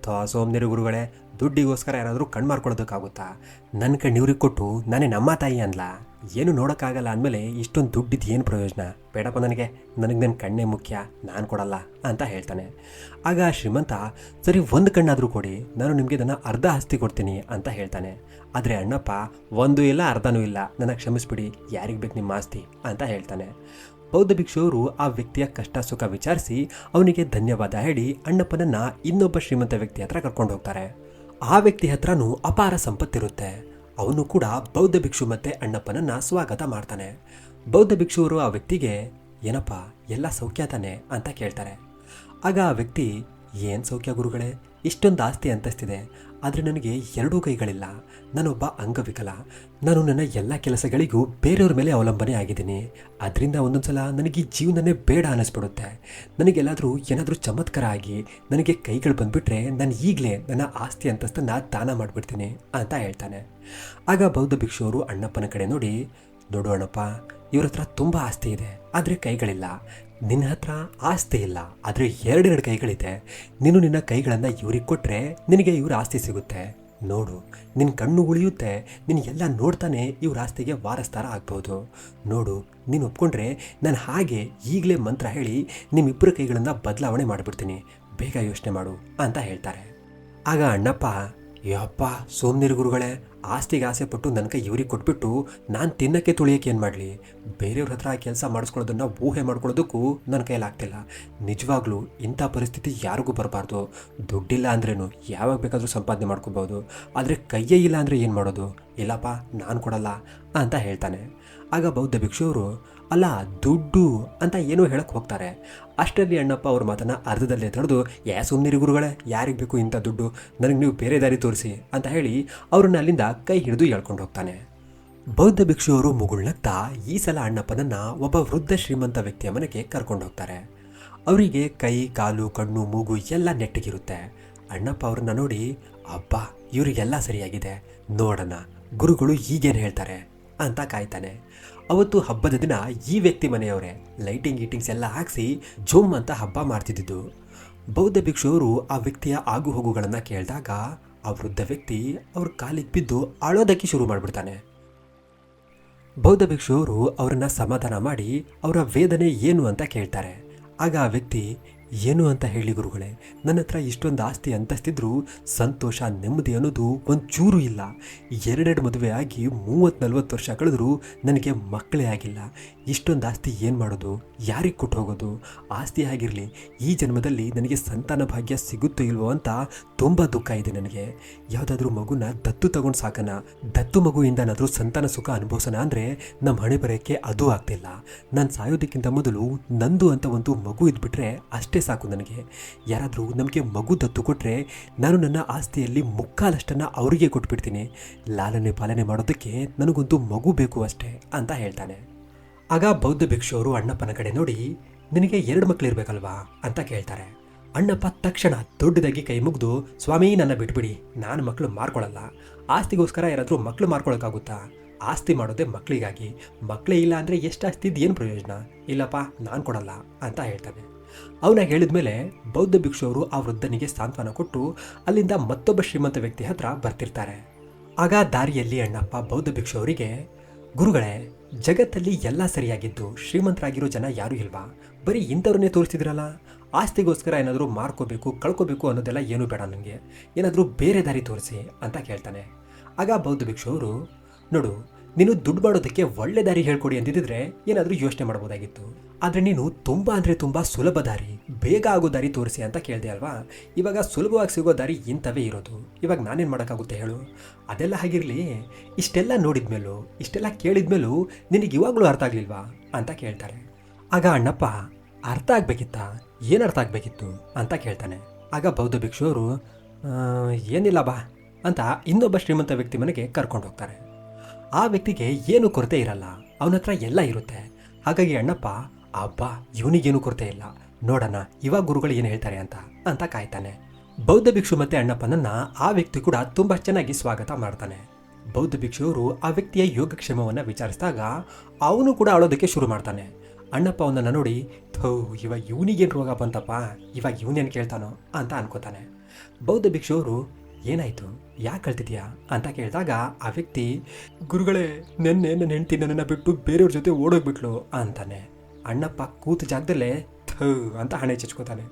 ತೋ ಸೋಮ್ನಿರು ಗುರುಗಳೇ, ದುಡ್ಡಿಗೋಸ್ಕರ ಯಾರಾದರೂ ಕಣ್ಣು ಮಾರ್ಕೊಳ್ಳೋದಕ್ಕಾಗುತ್ತಾ ನನ್ನ ಕಣ್ಣು ಇವ್ರಿಗೆ ಕೊಟ್ಟು ನಾನೇ ನಮ್ಮ ತಾಯಿ ಅನ್ಲ? ಏನು ನೋಡೋಕ್ಕಾಗಲ್ಲ ಅಂದಮೇಲೆ ಇಷ್ಟೊಂದು ದುಡ್ಡಿದ್ದು ಏನು ಪ್ರಯೋಜನ? ಬೇಡಪ್ಪ ನನಗೆ ನನಗೆ ನನ್ನ ಕಣ್ಣೇ ಮುಖ್ಯ. ನಾನು ಕೊಡಲ್ಲ ಅಂತ ಹೇಳ್ತಾನೆ. ಆಗ ಶ್ರೀಮಂತ, ಸರಿ ಒಂದು ಕಣ್ಣಾದರೂ ಕೊಡಿ, ನಾನು ನಿಮಗೆ ನನ್ನ ಅರ್ಧ ಆಸ್ತಿ ಕೊಡ್ತೀನಿ ಅಂತ ಹೇಳ್ತಾನೆ. ಆದರೆ ಅಣ್ಣಪ್ಪ, ಒಂದು ಇಲ್ಲ, ಅರ್ಧನೂ ಇಲ್ಲ. ನನಗೆ ಕ್ಷಮಿಸ್ಬಿಡಿ, ಯಾರಿಗೆ ಬೇಕು ನಿಮ್ಮ ಆಸ್ತಿ ಅಂತ ಹೇಳ್ತಾನೆ. ಬೌದ್ಧ ಭಿಕ್ಷುವರು ಆ ವ್ಯಕ್ತಿಯ ಕಷ್ಟ ಸುಖ ವಿಚಾರಿಸಿ ಅವನಿಗೆ ಧನ್ಯವಾದ ಹೇಳಿ ಅಣ್ಣಪ್ಪನನ್ನು ಇನ್ನೊಬ್ಬ ಶ್ರೀಮಂತ ವ್ಯಕ್ತಿ ಹತ್ರ ಕರ್ಕೊಂಡು ಹೋಗ್ತಾರೆ. ಆ ವ್ಯಕ್ತಿ ಹತ್ರನೂ ಅಪಾರ ಸಂಪತ್ತಿರುತ್ತೆ. ಅವನು ಕೂಡ ಬೌದ್ಧ ಭಿಕ್ಷು ಮತ್ತೆ ಅಣ್ಣಪ್ಪನನ್ನ ಸ್ವಾಗತ ಮಾಡ್ತಾನೆ. ಬೌದ್ಧ ಭಿಕ್ಷುವರು ಆ ವ್ಯಕ್ತಿಗೆ, ಏನಪ್ಪ, ಎಲ್ಲ ಸೌಖ್ಯ ತಾನೆ? ಅಂತ ಕೇಳ್ತಾರೆ. ಆಗ ಆ ವ್ಯಕ್ತಿ, ಏನು ಸೌಖ್ಯ ಗುರುಗಳೇ? ಇಷ್ಟೊಂದು ಆಸ್ತಿ ಅಂತಸ್ತಿದೆ. ಆದರೆ ನನಗೆ ಎರಡೂ ಕೈಗಳಿಲ್ಲ. ನಾನೊಬ್ಬ ಅಂಗವಿಕಲ. ನಾನು ನನ್ನ ಎಲ್ಲ ಕೆಲಸಗಳಿಗೂ ಬೇರೆಯವ್ರ ಮೇಲೆ ಅವಲಂಬನೆ ಆಗಿದ್ದೀನಿ. ಅದರಿಂದ ಒಂದೊಂದು ಸಲ ನನಗೆ ಜೀವನನೇ ಬೇಡ ಅನ್ನಿಸ್ಬಿಡುತ್ತೆ. ನನಗೆಲ್ಲಾದರೂ ಏನಾದರೂ ಚಮತ್ಕಾರ ಆಗಿ ನನಗೆ ಕೈಗಳು ಬಂದುಬಿಟ್ರೆ ನಾನು ಈಗಲೇ ನನ್ನ ಆಸ್ತಿ ಅಂತಸ್ತನ್ನು ದಾನ ಮಾಡಿಬಿಡ್ತೀನಿ ಅಂತ ಹೇಳ್ತಾನೆ. ಆಗ ಬೌದ್ಧ ಭಿಕ್ಷುವರು ಅಣ್ಣಪ್ಪನ ಕಡೆ ನೋಡಿ, ನೋಡು ಅಣ್ಣಪ್ಪ, ಇವ್ರ ಹತ್ರ ತುಂಬ ಆಸ್ತಿ ಇದೆ. ಆದರೆ ಕೈಗಳಿಲ್ಲ. ನಿನ್ನ ಹತ್ರ ಆಸ್ತಿ ಇಲ್ಲ, ಆದರೆ ಎರಡೆರಡು ಕೈಗಳಿದೆ. ನೀನು ನಿನ್ನ ಕೈಗಳನ್ನು ಇವ್ರಿಗೆ ಕೊಟ್ಟರೆ ನಿನಗೆ ಇವ್ರ ಆಸ್ತಿ ಸಿಗುತ್ತೆ. ನೋಡು ನಿನ್ನ ಕಣ್ಣು ಉಳಿಯುತ್ತೆ ನಿನ್ನ ಎಲ್ಲ ನೋಡ್ತಾನೆ ಇವ್ರ ಆಸ್ತಿಗೆ ವಾರಸ್ತಾರ ಆಗ್ಬೋದು. ನೋಡು, ನೀನು ಒಪ್ಕೊಂಡ್ರೆ ನಾನು ಹಾಗೆ ಈಗಲೇ ಮಂತ್ರ ಹೇಳಿ ನಿಮ್ಮಿಬ್ಬರ ಕೈಗಳನ್ನು ಬದಲಾವಣೆ ಮಾಡಿಬಿಡ್ತೀನಿ. ಬೇಗ ಯೋಚನೆ ಮಾಡು ಅಂತ ಹೇಳ್ತಾರೆ. ಆಗ ಅಣ್ಣಪ್ಪ, ಯಪ್ಪ, ಸೋಮ್ನಿರ್ ಗುರುಗಳೇ ಆಸ್ತಿಗೆ ಆಸೆ ಪಟ್ಟು ನನ್ನ ಕೈ ಇವ್ರಿಗೆ ಕೊಟ್ಬಿಟ್ಟು ನಾನು ತಿನ್ನಕ್ಕೆ ತುಳಿಯೋಕೆ ಏನು ಮಾಡಲಿ? ಬೇರೆಯವ್ರ ಹತ್ರ ಆ ಕೆಲಸ ಮಾಡಿಸ್ಕೊಳ್ಳೋದನ್ನ ಊಹೆ ಮಾಡ್ಕೊಳ್ಳೋದಕ್ಕೂ ನನ್ನ ಕೈಯಲ್ಲಿ ಆಗ್ತಿಲ್ಲ. ನಿಜವಾಗ್ಲೂ ಇಂಥ ಪರಿಸ್ಥಿತಿ ಯಾರಿಗೂ ಬರಬಾರ್ದು. ದುಡ್ಡಿಲ್ಲ ಅಂದ್ರೇನು ಯಾವಾಗ ಬೇಕಾದರೂ ಸಂಪಾದನೆ ಮಾಡ್ಕೋಬೋದು. ಆದರೆ ಕೈಯೇ ಇಲ್ಲ ಅಂದರೆ ಏನು ಮಾಡೋದು? ಇಲ್ಲಪ್ಪ, ನಾನು ಕೊಡಲ್ಲ ಅಂತ ಹೇಳ್ತಾನೆ. ಆಗ ಬೌದ್ಧ ಭಿಕ್ಷುವರು, ಅಲ್ಲ ದುಡ್ಡು ಅಂತ ಏನೋ ಹೇಳಕ್ಕೆ ಹೋಗ್ತಾರೆ. ಅಷ್ಟರಲ್ಲಿ ಅಣ್ಣಪ್ಪ ಅವ್ರ ಮಾತನ್ನು ಅರ್ಧದಲ್ಲೇ ತಡೆದು ಯಾ ಸುಮ್ಮನಿರಿ ಗುರುಗಳೇ, ಯಾರಿಗೆ ಬೇಕು ಇಂಥ ದುಡ್ಡು? ನನಗೆ ನೀವು ಬೇರೆ ದಾರಿ ತೋರಿಸಿ ಅಂತ ಹೇಳಿ ಅವ್ರನ್ನ ಅಲ್ಲಿಂದ ಕೈ ಹಿಡಿದು ಎಳ್ಕೊಂಡು ಹೋಗ್ತಾನೆ. ಬೌದ್ಧ ಭಿಕ್ಷುವರು ಮುಗುಳ್ನಗ್ತಾ ಈ ಸಲ ಅಣ್ಣಪ್ಪನನ್ನು ಒಬ್ಬ ವೃದ್ಧ ಶ್ರೀಮಂತ ವ್ಯಕ್ತಿಯ ಮನೆಗೆ ಕರ್ಕೊಂಡು ಹೋಗ್ತಾರೆ. ಅವರಿಗೆ ಕೈ, ಕಾಲು, ಕಣ್ಣು, ಮೂಗು ಎಲ್ಲ ನೆಟ್ಟಗಿರುತ್ತೆ. ಅಣ್ಣಪ್ಪ ಅವ್ರನ್ನ ನೋಡಿ, ಅಬ್ಬ, ಇವರಿಗೆಲ್ಲ ಸರಿಯಾಗಿದೆ. ನೋಡೋಣ, ಗುರುಗಳು ಈಗೇನು ಹೇಳ್ತಾರೆ ಅಂತ ಕಾಯ್ತಾನೆ. ಅವತ್ತು ಹಬ್ಬದ ದಿನ ಈ ವ್ಯಕ್ತಿ ಮನೆಯವರೇ. ಲೈಟಿಂಗ್ ಗೀಟಿಂಗ್ಸ್ ಎಲ್ಲ ಹಾಕಿಸಿ ಜುಮ್ ಅಂತ ಹಬ್ಬ ಮಾಡ್ತಿದ್ದಿದ್ದು. ಬೌದ್ಧ ಭಿಕ್ಷುವರು ಆ ವ್ಯಕ್ತಿಯ ಆಗು ಹೋಗುಗಳನ್ನು ಕೇಳಿದಾಗ ಆ ವೃದ್ಧ ವ್ಯಕ್ತಿ ಅವ್ರ ಕಾಲಿಗೆ ಬಿದ್ದು ಅಳೋದಕ್ಕೆ ಶುರು ಮಾಡಿಬಿಡ್ತಾನೆ. ಬೌದ್ಧ ಭಿಕ್ಷುವರು ಅವರನ್ನು ಸಮಾಧಾನ ಮಾಡಿ ಅವರ ವೇದನೆ ಏನು ಅಂತ ಕೇಳ್ತಾರೆ. ಆಗ ಆ ವ್ಯಕ್ತಿ ಏನು ಅಂತ ಹೇಳಿ ಗುರುಗಳೇ, ನನ್ನ ಹತ್ರ ಇಷ್ಟೊಂದು ಆಸ್ತಿ ಅಂತಸ್ತಿದ್ರು ಸಂತೋಷ, ನೆಮ್ಮದಿ ಅನ್ನೋದು ಒಂದು ಚೂರು ಇಲ್ಲ. ಎರಡೆರಡು ಮದುವೆ ಆಗಿ ಮೂವತ್ತು ನಲ್ವತ್ತು ವರ್ಷ ಕಳೆದ್ರು ನನಗೆ ಮಕ್ಕಳೇ ಆಗಿಲ್ಲ. ಇಷ್ಟೊಂದು ಆಸ್ತಿ ಏನು ಮಾಡೋದು, ಯಾರಿಗೆ ಕೊಟ್ಟು ಹೋಗೋದು? ಆಸ್ತಿ ಆಗಿರಲಿ, ಈ ಜನ್ಮದಲ್ಲಿ ನನಗೆ ಸಂತಾನ ಭಾಗ್ಯ ಸಿಗುತ್ತೋ ಇಲ್ವೋ ಅಂತ ತುಂಬ ದುಃಖ ಇದೆ ನನಗೆ. ಯಾವುದಾದ್ರೂ ಮಗುನ ದತ್ತು ತಗೊಂಡು ಸಾಕನ? ದತ್ತು ಮಗುವಿಂದನಾದರೂ ಸಂತಾನ ಸುಖ ಅನುಭವಿಸೋಣ ಅಂದರೆ ನಮ್ಮ ಹಣೆ ಬರೋಕ್ಕೆ ಅದು ಆಗ್ತಿಲ್ಲ. ನಾನು ಸಾಯೋದಕ್ಕಿಂತ ಮೊದಲು ನಂದು ಅಂತ ಒಂದು ಮಗು ಇದ್ಬಿಟ್ರೆ ಅಷ್ಟೇ ಸಾಕು ನನಗೆ. ಯಾರಾದರೂ ನಮಗೆ ಮಗು ದತ್ತು ಕೊಟ್ಟರೆ ನಾನು ನನ್ನ ಆಸ್ತಿಯಲ್ಲಿ ಮುಕ್ಕಾಲಷ್ಟನ್ನು ಅವರಿಗೆ ಕೊಟ್ಬಿಡ್ತೀನಿ. ಲಾಲನೆ ಪಾಲನೆ ಮಾಡೋದಕ್ಕೆ ನನಗೊಂದು ಮಗು ಬೇಕು ಅಷ್ಟೇ ಅಂತ ಹೇಳ್ತಾನೆ. ಆಗ ಬೌದ್ಧ ಭಿಕ್ಷುವರು ಅಣ್ಣಪ್ಪನ ಕಡೆ ನೋಡಿ, ನಿನಗೆ ಎರಡು ಮಕ್ಕಳಿರ್ಬೇಕಲ್ವಾ ಅಂತ ಕೇಳ್ತಾರೆ. ಅಣ್ಣಪ್ಪ ತಕ್ಷಣ ದೊಡ್ಡದಾಗಿ ಕೈ ಮುಗಿದು, ಸ್ವಾಮಿ, ನನ್ನ ಬಿಟ್ಬಿಡಿ, ನಾನು ಮಕ್ಕಳು ಮಾರ್ಕೊಳ್ಳಲ್ಲ ಆಸ್ತಿಗೋಸ್ಕರ ಯಾರಾದರೂ ಮಕ್ಕಳು ಮಾರ್ಕೊಳ್ಳೋಕ್ಕಾಗುತ್ತಾ ಆಸ್ತಿ ಮಾಡೋದೇ ಮಕ್ಕಳಿಗಾಗಿ ಮಕ್ಕಳೇ ಇಲ್ಲ ಅಂದರೆ ಎಷ್ಟು ಆಸ್ತಿ ಏನು ಪ್ರಯೋಜನ? ಇಲ್ಲಪ್ಪ, ನಾನು ಕೊಡಲ್ಲ, ಅಂತ ಹೇಳ್ತಾನೆ. ಅವನ ಹೇಳಿದ ಮೇಲೆ ಬೌದ್ಧ ಭಿಕ್ಷುವರು ಆ ವೃದ್ಧನಿಗೆ ಸಾಂತ್ವನ ಕೊಟ್ಟು ಅಲ್ಲಿಂದ ಮತ್ತೊಬ್ಬ ಶ್ರೀಮಂತ ವ್ಯಕ್ತಿ ಹತ್ರ ಬರ್ತಿರ್ತಾರೆ. ಆಗ ದಾರಿಯಲ್ಲಿ ಅಣ್ಣಪ್ಪ ಬೌದ್ಧ ಭಿಕ್ಷುವರಿಗೆ, ಗುರುಗಳೇ, ಜಗತ್ತಲ್ಲಿ ಎಲ್ಲ ಸರಿಯಾಗಿದ್ದು ಶ್ರೀಮಂತರಾಗಿರೋ ಜನ ಯಾರೂ ಇಲ್ವಾ? ಬರೀ ಇಂಥವ್ರನ್ನೇ ತೋರಿಸಿದ್ರಲ್ಲ ಆಸ್ತಿಗೋಸ್ಕರ ಏನಾದರೂ ಮಾರ್ಕೋಬೇಕು, ಕಳ್ಕೋಬೇಕು ಅನ್ನೋದೆಲ್ಲ ಏನೂ ಬೇಡ ನನಗೆ. ಏನಾದರೂ ಬೇರೆ ದಾರಿ ತೋರಿಸಿ, ಅಂತ ಕೇಳ್ತಾನೆ. ಆಗ ಬೌದ್ಧ ಭಿಕ್ಷುವರು, ನೋಡು ನೀನು ದುಡ್ಡು ಮಾಡೋದಕ್ಕೆ ಒಳ್ಳೆ ದಾರಿ ಹೇಳ್ಕೊಡಿ ಅಂತಿದ್ರೆ ಏನಾದರೂ ಯೋಚನೆ ಮಾಡ್ಬೋದಾಗಿತ್ತು. ಆದರೆ ನೀನು ತುಂಬ ಅಂದರೆ ತುಂಬ ಸುಲಭ ದಾರಿ, ಬೇಗ ಆಗೋ ದಾರಿ ತೋರಿಸಿ ಅಂತ ಕೇಳಿದೆ ಅಲ್ವಾ? ಇವಾಗ ಸುಲಭವಾಗಿ ಸಿಗೋ ದಾರಿ ಇಂಥವೇ ಇರೋದು. ಇವಾಗ ನಾನೇನು ಮಾಡೋಕ್ಕಾಗುತ್ತೆ ಹೇಳು? ಅದೆಲ್ಲ ಹಾಗಿರಲಿ, ಇಷ್ಟೆಲ್ಲ ನೋಡಿದ್ಮೇಲೂ, ಇಷ್ಟೆಲ್ಲ ಕೇಳಿದ್ಮೇಲೂ ನಿನಗೆ ಇವಾಗಲೂ ಅರ್ಥ ಆಗಲಿಲ್ವಾ ಅಂತ ಕೇಳ್ತಾರೆ. ಆಗ ಅಣ್ಣಪ್ಪ, ಅರ್ಥ ಆಗಬೇಕಿತ್ತಾ? ಏನು ಅರ್ಥ ಆಗಬೇಕಿತ್ತು? ಅಂತ ಕೇಳ್ತಾನೆ. ಆಗ ಬೌದ್ಧ ಭಿಕ್ಷುವರು ಅವರು ಏನಿಲ್ಲ ಬಾ ಅಂತ ಇನ್ನೊಬ್ಬ ಶ್ರೀಮಂತ ವ್ಯಕ್ತಿ ಮನೆಗೆ ಕರ್ಕೊಂಡು ಹೋಗ್ತಾರೆ. ಆ ವ್ಯಕ್ತಿಗೆ ಏನು ಕೊರತೆ ಇರಲ್ಲ. ಅವನ ಹತ್ರ ಎಲ್ಲ ಇರುತ್ತೆ. ಹಾಗಾಗಿ ಅಣ್ಣಪ್ಪ, ಅಬ್ಬಾ, ಇವನಿಗೇನು ಕೊರತೆ ಇಲ್ಲ. ನೋಡೋಣ ಇವಾಗ ಗುರುಗಳು ಏನು ಹೇಳ್ತಾರೆ ಅಂತ ಅಂತ ಕಾಯ್ತಾನೆ. ಬೌದ್ಧ ಭಿಕ್ಷು ಮತ್ತೆ ಅಣ್ಣಪ್ಪನನ್ನ ಆ ವ್ಯಕ್ತಿ ಕೂಡ ತುಂಬಾ ಚೆನ್ನಾಗಿ ಸ್ವಾಗತ ಮಾಡ್ತಾನೆ. ಬೌದ್ಧ ಭಿಕ್ಷುವರು ಆ ವ್ಯಕ್ತಿಯ ಯೋಗಕ್ಷೇಮವನ್ನ ವಿಚಾರಿಸಿದಾಗ ಅವನು ಕೂಡ ಅಳೋದಕ್ಕೆ ಶುರು ಮಾಡ್ತಾನೆ. ಅಣ್ಣಪ್ಪ ಅವನನ್ನ ನೋಡಿ, ಥೌ ಇವಾಗ ಇವನಿಗೇನು ರೋಗ ಬಂತಪ್ಪ? ಇವಾಗ ಇವನೇನು ಕೇಳ್ತಾನೋ ಅಂತ ಅನ್ಕೋತಾನೆ. ಬೌದ್ಧ ಭಿಕ್ಷುವರು ಏನಾಯ್ತು? ಯಾಕೆ ಕಳ್ತಿದ್ಯಾ ಅಂತ ಕೇಳಿದಾಗ ಆ ವ್ಯಕ್ತಿ, ಗುರುಗಳೇ, ನೆನ್ನೆ ನನ್ನ ಹೆಂಡತಿ ನನ್ನನ್ನು ಬಿಟ್ಟು ಬೇರೆಯವ್ರ ಜೊತೆ ಓಡೋಗ್ಬಿಟ್ಲು ಅಂತಾನೆ. ಅಣ್ಣಪ್ಪ ಕೂತ ಜಾಗದಲ್ಲೇ, ಥೂ ಅಂತ ಹಣೆ ಚಚ್ಕೋತಾನೆ.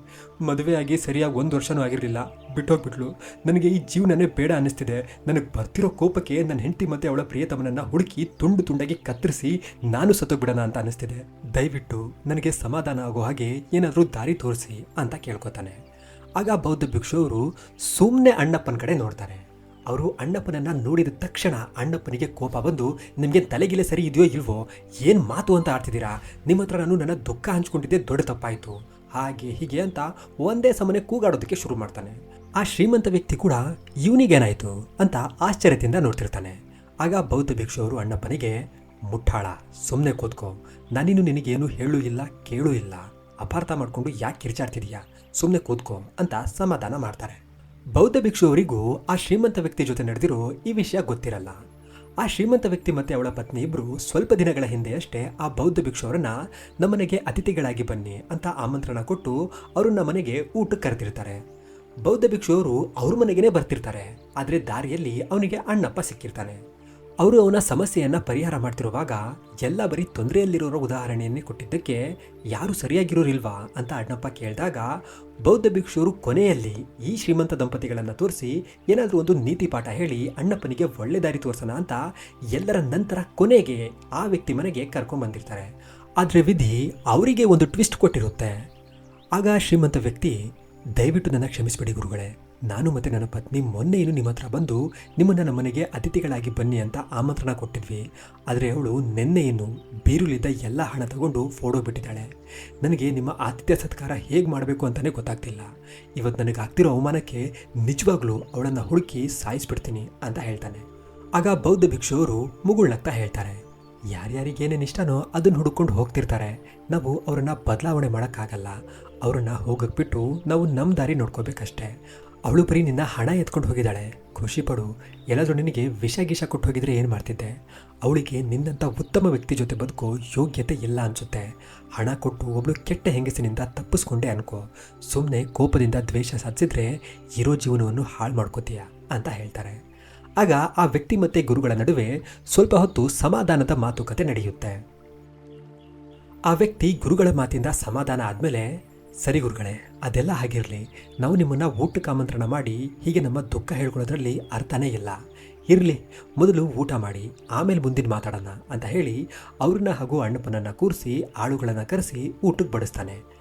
ಮದುವೆ ಆಗಿ ಸರಿಯಾಗಿ ಒಂದು ವರ್ಷನೂ ಆಗಿರಲಿಲ್ಲ. ಬಿಟ್ಟೋಗ್ಬಿಟ್ಲು. ನನಗೆ ಈ ಜೀವನನೇ ಬೇಡ ಅನ್ನಿಸ್ತಿದೆ. ನನಗೆ ಬರ್ತಿರೋ ಕೋಪಕ್ಕೆ ನನ್ನ ಹೆಂಡತಿ ಮತ್ತೆ ಅವಳ ಪ್ರಿಯತಮನನ್ನು ಹುಡುಕಿ ತುಂಡು ತುಂಡಾಗಿ ಕತ್ತರಿಸಿ ನಾನು ಸತ್ತೋಗ್ಬಿಡೋಣ ಅಂತ ಅನ್ನಿಸ್ತಿದೆ. ದಯವಿಟ್ಟು ನನಗೆ ಸಮಾಧಾನ ಆಗೋ ಹಾಗೆ ಏನಾದರೂ ದಾರಿ ತೋರಿಸಿ ಅಂತ ಕೇಳ್ಕೊತಾನೆ. ಆಗ ಬೌದ್ಧ ಭಿಕ್ಷುವರು ಸುಮ್ಮನೆ ಅಣ್ಣಪ್ಪನ ಕಡೆ ನೋಡ್ತಾರೆ. ಅವರು ಅಣ್ಣಪ್ಪನನ್ನು ನೋಡಿದ ತಕ್ಷಣ ಅಣ್ಣಪ್ಪನಿಗೆ ಕೋಪ ಬಂದು ನಿಮಗೆ ತಲೆಗಿಲೆ ಸರಿ ಇದೆಯೋ ಇಲ್ವೋ? ಏನು ಮಾತು ಅಂತ ಆಡ್ತಿದ್ದೀರಾ? ನಿಮ್ಮ ಹತ್ರ ನಾನು ನನ್ನ ದುಃಖ ಹಂಚ್ಕೊಂಡಿದ್ದೆ, ದೊಡ್ಡ ತಪ್ಪಾಯಿತು. ಹಾಗೆ ಹೀಗೆ ಅಂತ ಒಂದೇ ಸಮನೆ ಕೂಗಾಡೋದಕ್ಕೆ ಶುರು ಮಾಡ್ತಾನೆ. ಆ ಶ್ರೀಮಂತ ವ್ಯಕ್ತಿ ಕೂಡ, ಇವನಿಗೇನಾಯಿತು? ಅಂತ ಆಶ್ಚರ್ಯದಿಂದ ನೋಡ್ತಿರ್ತಾನೆ. ಆಗ ಬೌದ್ಧ ಭಿಕ್ಷುವರು ಅಣ್ಣಪ್ಪನಿಗೆ ಮುಟ್ಟಾಳ ಸುಮ್ಮನೆ ಕೂತ್ಕೋ. ನಾನಿನ್ನು ನಿನಗೇನು ಹೇಳೂ ಇಲ್ಲ, ಕೇಳೂ ಇಲ್ಲ. ಅಪಾರ್ಥ ಮಾಡಿಕೊಂಡು ಯಾಕೆ ಕಿರ್ಚಾಡ್ತಿದೀಯಾ? ಸುಮ್ಮನೆ ಕೂತ್ಕೋ ಅಂತ ಸಮಾಧಾನ ಮಾಡ್ತಾರೆ. ಬೌದ್ಧ ಭಿಕ್ಷುವರಿಗೂ ಆ ಶ್ರೀಮಂತ ವ್ಯಕ್ತಿ ಜೊತೆ ನಡೆದಿರೋ ಈ ವಿಷಯ ಗೊತ್ತಿರಲ್ಲ. ಆ ಶ್ರೀಮಂತ ವ್ಯಕ್ತಿ ಮತ್ತೆ ಅವಳ ಪತ್ನಿ ಇಬ್ರು ಸ್ವಲ್ಪ ದಿನಗಳ ಹಿಂದೆ ಅಷ್ಟೇ ಆ ಬೌದ್ಧ ಭಿಕ್ಷುವರನ್ನ ನಮ್ಮನೆಗೆ ಅತಿಥಿಗಳಾಗಿ ಬನ್ನಿ ಅಂತ ಆಮಂತ್ರಣ ಕೊಟ್ಟು ಅವರು ಮನೆಗೆ ಊಟಕ್ಕೆ ಕರೆದಿರ್ತಾರೆ. ಬೌದ್ಧ ಭಿಕ್ಷುವರು ಅವ್ರ ಮನೆಗೇನೆ ಬರ್ತಿರ್ತಾರೆ. ಆದರೆ ದಾರಿಯಲ್ಲಿ ಅವನಿಗೆ ಅಣ್ಣಪ್ಪ ಸಿಕ್ಕಿರ್ತಾನೆ. ಅವರು ಅವನ ಸಮಸ್ಯೆಯನ್ನು ಪರಿಹಾರ ಮಾಡ್ತಿರುವಾಗ ಎಲ್ಲ ಬರೀ ತೊಂದರೆಯಲ್ಲಿರೋ ಉದಾಹರಣೆಯನ್ನೇ ಕೊಟ್ಟಿದ್ದಕ್ಕೆ ಯಾರು ಸರಿಯಾಗಿರೋರಿಲ್ವಾ ಅಂತ ಅಣ್ಣಪ್ಪ ಕೇಳಿದಾಗ ಬೌದ್ಧ ಭಿಕ್ಷುರು ಕೊನೆಯಲ್ಲಿ ಈ ಶ್ರೀಮಂತ ದಂಪತಿಗಳನ್ನು ತೋರಿಸಿ ಏನಾದರೂ ಒಂದು ನೀತಿ ಪಾಠ ಹೇಳಿ ಅಣ್ಣಪ್ಪನಿಗೆ ಒಳ್ಳೆ ದಾರಿ ತೋರಿಸೋಣ ಅಂತ ಎಲ್ಲರ ನಂತರ ಕೊನೆಗೆ ಆ ವ್ಯಕ್ತಿ ಮನೆಗೆ ಕರ್ಕೊಂಬಂದಿರ್ತಾರೆ ಬಂದಿರ್ತಾರೆ. ಆದ್ರೆ ವಿಧಿ ಅವರಿಗೆ ಒಂದು ಟ್ವಿಸ್ಟ್ ಕೊಟ್ಟಿರುತ್ತೆ. ಆಗ ಶ್ರೀಮಂತ ವ್ಯಕ್ತಿ, ದಯವಿಟ್ಟು ನನ್ನ ಕ್ಷಮಿಸಿಬಿಡಿ ಗುರುಗಳೇ ನಾನು ಮತ್ತು ನನ್ನ ಪತ್ನಿ ಮೊನ್ನೆ ಏನು ನಿಮ್ಮ ಹತ್ರ ಬಂದು ನಿಮ್ಮನ್ನು ನಮ್ಮ ಮನೆಗೆ ಅತಿಥಿಗಳಾಗಿ ಬನ್ನಿ ಅಂತ ಆಮಂತ್ರಣ ಕೊಟ್ಟಿದ್ವಿ. ಆದರೆ ಅವಳು ನಿನ್ನೆ ಏನು ಬೀರುಲಿದ್ದ ಎಲ್ಲ ಹಣ ತಗೊಂಡು ಬಿಟ್ಟಿದ್ದಾಳೆ. ನನಗೆ ನಿಮ್ಮ ಆತಿಥ್ಯ ಸತ್ಕಾರ ಹೇಗೆ ಮಾಡಬೇಕು ಅಂತಲೇ ಗೊತ್ತಾಗ್ತಿಲ್ಲ. ಇವತ್ತು ನನಗೆ ಆಗ್ತಿರೋ ಅವಮಾನಕ್ಕೆ ನಿಜವಾಗ್ಲೂ ಅವಳನ್ನು ಹುಡುಕಿ ಸಾಯಿಸ್ಬಿಡ್ತೀನಿ ಅಂತ ಹೇಳ್ತಾನೆ. ಆಗ ಬೌದ್ಧ ಭಿಕ್ಷುವರು ಮುಗುಳ್ನಗ್ತಾ ಹೇಳ್ತಾರೆ ಯಾರ್ಯಾರಿಗೇನೇನು ಇಷ್ಟನೋ ಅದನ್ನು ಹುಡುಕೊಂಡು ಹೋಗ್ತಿರ್ತಾರೆ. ನಾವು ಅವರನ್ನು ಬದಲಾವಣೆ ಮಾಡೋಕ್ಕಾಗಲ್ಲ. ಅವರನ್ನ ಹೋಗಕ್ಕೆ ಬಿಟ್ಟು ನಾವು ನಮ್ಮ ದಾರಿ ನೋಡ್ಕೋಬೇಕಷ್ಟೆ. ಅವಳು ಬರೀ ನಿನ್ನ ಹಣ ಎತ್ಕೊಂಡು ಹೋಗಿದ್ದಾಳೆ. ಖುಷಿ ಪಡು. ಎಲ್ಲಾದರೂ ನಿನಗೆ ವಿಷ ಗೀಷ ಕೊಟ್ಟು ಹೋಗಿದ್ರೆ ಏನು ಮಾಡ್ತಿದ್ದೆ? ಅವಳಿಗೆ ನಿನ್ನಂಥ ಉತ್ತಮ ವ್ಯಕ್ತಿ ಜೊತೆ ಬದುಕೋ ಯೋಗ್ಯತೆ ಇಲ್ಲ ಅನಿಸುತ್ತೆ. ಹಣ ಕೊಟ್ಟು ಒಬ್ಳು ಕೆಟ್ಟ ಹೆಂಗಸಿನಿಂದ ತಪ್ಪಿಸ್ಕೊಂಡೆ ಅನ್ಕೋ. ಸುಮ್ಮನೆ ಕೋಪದಿಂದ ದ್ವೇಷ ಸಾಧಿಸಿದ್ರೆ ಇರೋ ಜೀವನವನ್ನು ಹಾಳು ಮಾಡ್ಕೋತೀಯ ಅಂತ ಹೇಳ್ತಾರೆ. ಆಗ ಆ ವ್ಯಕ್ತಿ ಮತ್ತು ಗುರುಗಳ ನಡುವೆ ಸ್ವಲ್ಪ ಹೊತ್ತು ಸಮಾಧಾನದ ಮಾತುಕತೆ ನಡೆಯುತ್ತೆ. ಆ ವ್ಯಕ್ತಿ ಗುರುಗಳ ಮಾತಿಂದ ಸಮಾಧಾನ ಆದಮೇಲೆ ಸರಿ ಗುರುಗಳೇ, ಅದೆಲ್ಲ ಆಗಿರಲಿ ನಾವು ನಿಮ್ಮನ್ನು ಊಟಕ್ಕೆ ಆಮಂತ್ರಣ ಮಾಡಿ, ಹೀಗೆ ನಮ್ಮ ದುಃಖ ಹೇಳ್ಕೊಳ್ಳೋದ್ರಲ್ಲಿ ಅರ್ಥನೇ ಇಲ್ಲ. ಇರಲಿ, ಮೊದಲು ಊಟ ಮಾಡಿ, ಆಮೇಲೆ ಮುಂದಿನ ಮಾತಾಡೋಣ ಅಂತ ಹೇಳಿ, ಅವ್ರನ್ನ ಹಾಗೂ ಅಣ್ಣಪ್ಪನನ್ನು ಕೂರಿಸಿ, ಆಳುಗಳನ್ನು ಕರೆಸಿ ಊಟಕ್ಕೆ ಬಡಿಸ್ತಾನೆ.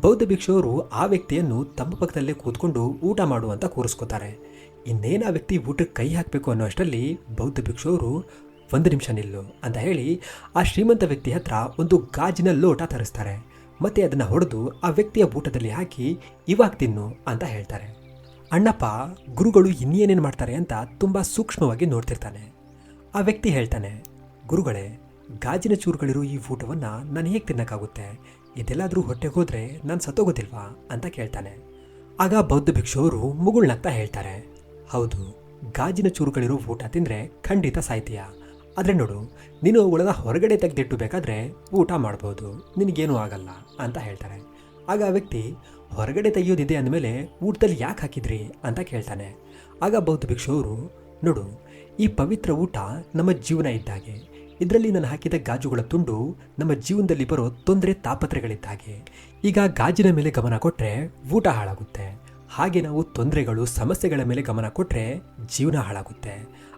ಬೌದ್ಧ ಭಿಕ್ಷುವರು ಆ ವ್ಯಕ್ತಿಯನ್ನು ತಮ್ಮ ಪಕ್ಕದಲ್ಲೇ ಕೂತ್ಕೊಂಡು ಊಟ ಮಾಡುವಂತ ಕೂರಿಸ್ಕೋತಾರೆ. ಇನ್ನೇನು ಆ ವ್ಯಕ್ತಿ ಊಟಕ್ಕೆ ಕೈ ಹಾಕಬೇಕು ಅನ್ನೋ ಅಷ್ಟರಲ್ಲಿ ಬೌದ್ಧ ಭಿಕ್ಷುವರು, ಒಂದು ನಿಮಿಷ ನಿಲ್ಲು ಅಂತ ಹೇಳಿ, ಆ ಶ್ರೀಮಂತ ವ್ಯಕ್ತಿ ಹತ್ರ ಒಂದು ಗಾಜಿನ ಲೋಟ ತರಿಸ್ತಾರೆ. ಮತ್ತೆ ಅದನ್ನು ಹೊಡೆದು ಆ ವ್ಯಕ್ತಿಯ ಊಟದಲ್ಲಿ ಹಾಕಿ ಇವಾಗ ತಿನ್ನು ಅಂತ ಹೇಳ್ತಾರೆ. ಅಣ್ಣಪ್ಪ ಗುರುಗಳು ಇನ್ನೇನೇನು ಮಾಡ್ತಾರೆ ಅಂತ ತುಂಬ ಸೂಕ್ಷ್ಮವಾಗಿ ನೋಡ್ತಿರ್ತಾನೆ. ಆ ವ್ಯಕ್ತಿ ಹೇಳ್ತಾನೆ, ಗುರುಗಳೇ, ಗಾಜಿನ ಚೂರುಗಳಿರೋ ಈ ಊಟವನ್ನು ನಾನು ಹೇಗೆ ತಿನ್ನೋಕ್ಕಾಗುತ್ತೆ? ಇದೆಲ್ಲಾದರೂ ಹೊಟ್ಟೆಗೆ ಹೋದರೆ ನಾನು ಸತ್ತೋಗೋದಿಲ್ವಾ? ಅಂತ ಕೇಳ್ತಾನೆ. ಆಗ ಬೌದ್ಧ ಭಿಕ್ಷುವರು ಮುಗುಳ್ನಾಗ್ತಾ ಹೇಳ್ತಾರೆ, ಹೌದು, ಗಾಜಿನ ಚೂರುಗಳಿರೋ ಊಟ ತಿಂದರೆ ಖಂಡಿತ ಸಾಯ್ತೀಯ? ಆದರೆ ನೋಡು, ನೀನು ಅವುಗಳನ್ನ ಹೊರಗಡೆ ತೆಗೆದಿಟ್ಟು ಬೇಕಾದರೆ ಊಟ ಮಾಡ್ಬೋದು, ನಿನಗೇನೂ ಆಗಲ್ಲ ಅಂತ ಹೇಳ್ತಾರೆ. ಆಗ ಆ ವ್ಯಕ್ತಿ, ಹೊರಗಡೆ ತೆಗೆಯೋದಿದೆ ಅಂದಮೇಲೆ ಊಟದಲ್ಲಿ ಯಾಕೆ ಹಾಕಿದ್ರಿ? ಅಂತ ಕೇಳ್ತಾನೆ. ಆಗ ಬೌದ್ಧ ಭಿಕ್ಷುವರು ನೋಡು, ಈ ಪವಿತ್ರ ಊಟ ನಮ್ಮ ಜೀವನ ಇದ್ದಾಗೆ ಇದರಲ್ಲಿ ನಾನು ಹಾಕಿದ ಗಾಜುಗಳ ತುಂಡು ನಮ್ಮ ಜೀವನದಲ್ಲಿ ಬರೋ ತೊಂದರೆ ತಾಪತ್ರೆಗಳಿದ್ದಾಗೆ ಈಗ ಗಾಜಿನ ಮೇಲೆ ಗಮನ ಕೊಟ್ಟರೆ ಊಟ ಹಾಳಾಗುತ್ತೆ. ಹಾಗೆ ನಾವು ತೊಂದರೆಗಳು, ಸಮಸ್ಯೆಗಳ ಮೇಲೆ ಗಮನ ಕೊಟ್ಟರೆ ಜೀವನ ಹಾಳಾಗುತ್ತೆ.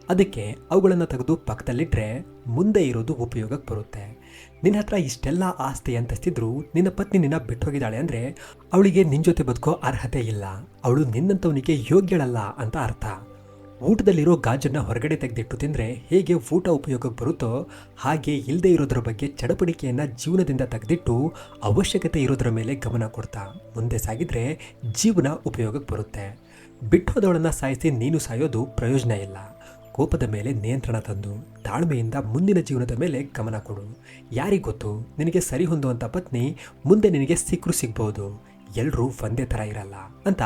ಅದಕ್ಕೆ ಅವುಗಳನ್ನು ತೆಗೆದು ಪಕ್ಕದಲ್ಲಿಟ್ಟರೆ ಮುಂದೆ ಇರೋದು ಉಪಯೋಗಕ್ಕೆ ಬರುತ್ತೆ. ನಿನ್ನ ಹತ್ರ ಇಷ್ಟೆಲ್ಲ ಆಸ್ತಿ ಅಂತಸ್ತಿದ್ರು ನಿನ್ನ ಪತ್ನಿ ನಿನ್ನ ಬಿಟ್ಟು ಹೋಗಿದ್ದಾಳೆ ಅಂದರೆ ಅವಳಿಗೆ ನಿನ್ನ ಜೊತೆ ಬದುಕೋ ಅರ್ಹತೆ ಇಲ್ಲ. ಅವಳು ನಿನ್ನಂಥವನಿಗೆ ಯೋಗ್ಯಳಲ್ಲ ಅಂತ ಅರ್ಥ. ಊಟದಲ್ಲಿರೋ ಗಾಜನ್ನು ಹೊರಗಡೆ ತೆಗೆದಿಟ್ಟು ತಿಂದರೆ ಹೇಗೆ ಊಟ ಉಪಯೋಗಕ್ಕೆ ಬರುತ್ತೋ ಹಾಗೆ ಇಲ್ಲದೆ ಇರೋದ್ರ ಬಗ್ಗೆ ಚಡಪಡಿಕೆಯನ್ನು ಜೀವನದಿಂದ ತೆಗೆದಿಟ್ಟು ಅವಶ್ಯಕತೆ ಇರೋದ್ರ ಮೇಲೆ ಗಮನ ಕೊಡ್ತಾ ಮುಂದೆ ಸಾಗಿದರೆ ಜೀವನ ಉಪಯೋಗಕ್ಕೆ ಬರುತ್ತೆ. ಬಿಟ್ಟೋದವಳನ್ನು ಸಾಯಿಸಿ ನೀನು ಸಾಯೋದು ಪ್ರಯೋಜನ ಇಲ್ಲ. ಕೋಪದ ಮೇಲೆ ನಿಯಂತ್ರಣ ತಂದು, ತಾಳ್ಮೆಯಿಂದ ಮುಂದಿನ ಜೀವನದ ಮೇಲೆ ಗಮನ ಕೊಡು. ಯಾರಿಗೆ ಗೊತ್ತು? ನಿನಗೆ ಸರಿ ಹೊಂದುವಂಥ ಪತ್ನಿ ಮುಂದೆ ನಿನಗೆ ಸಿಕ್ಕರು ಸಿಗ್ಬೋದು. ಎಲ್ಲರೂ ಒಂದೇ ಥರ ಇರಲ್ಲ ಅಂತ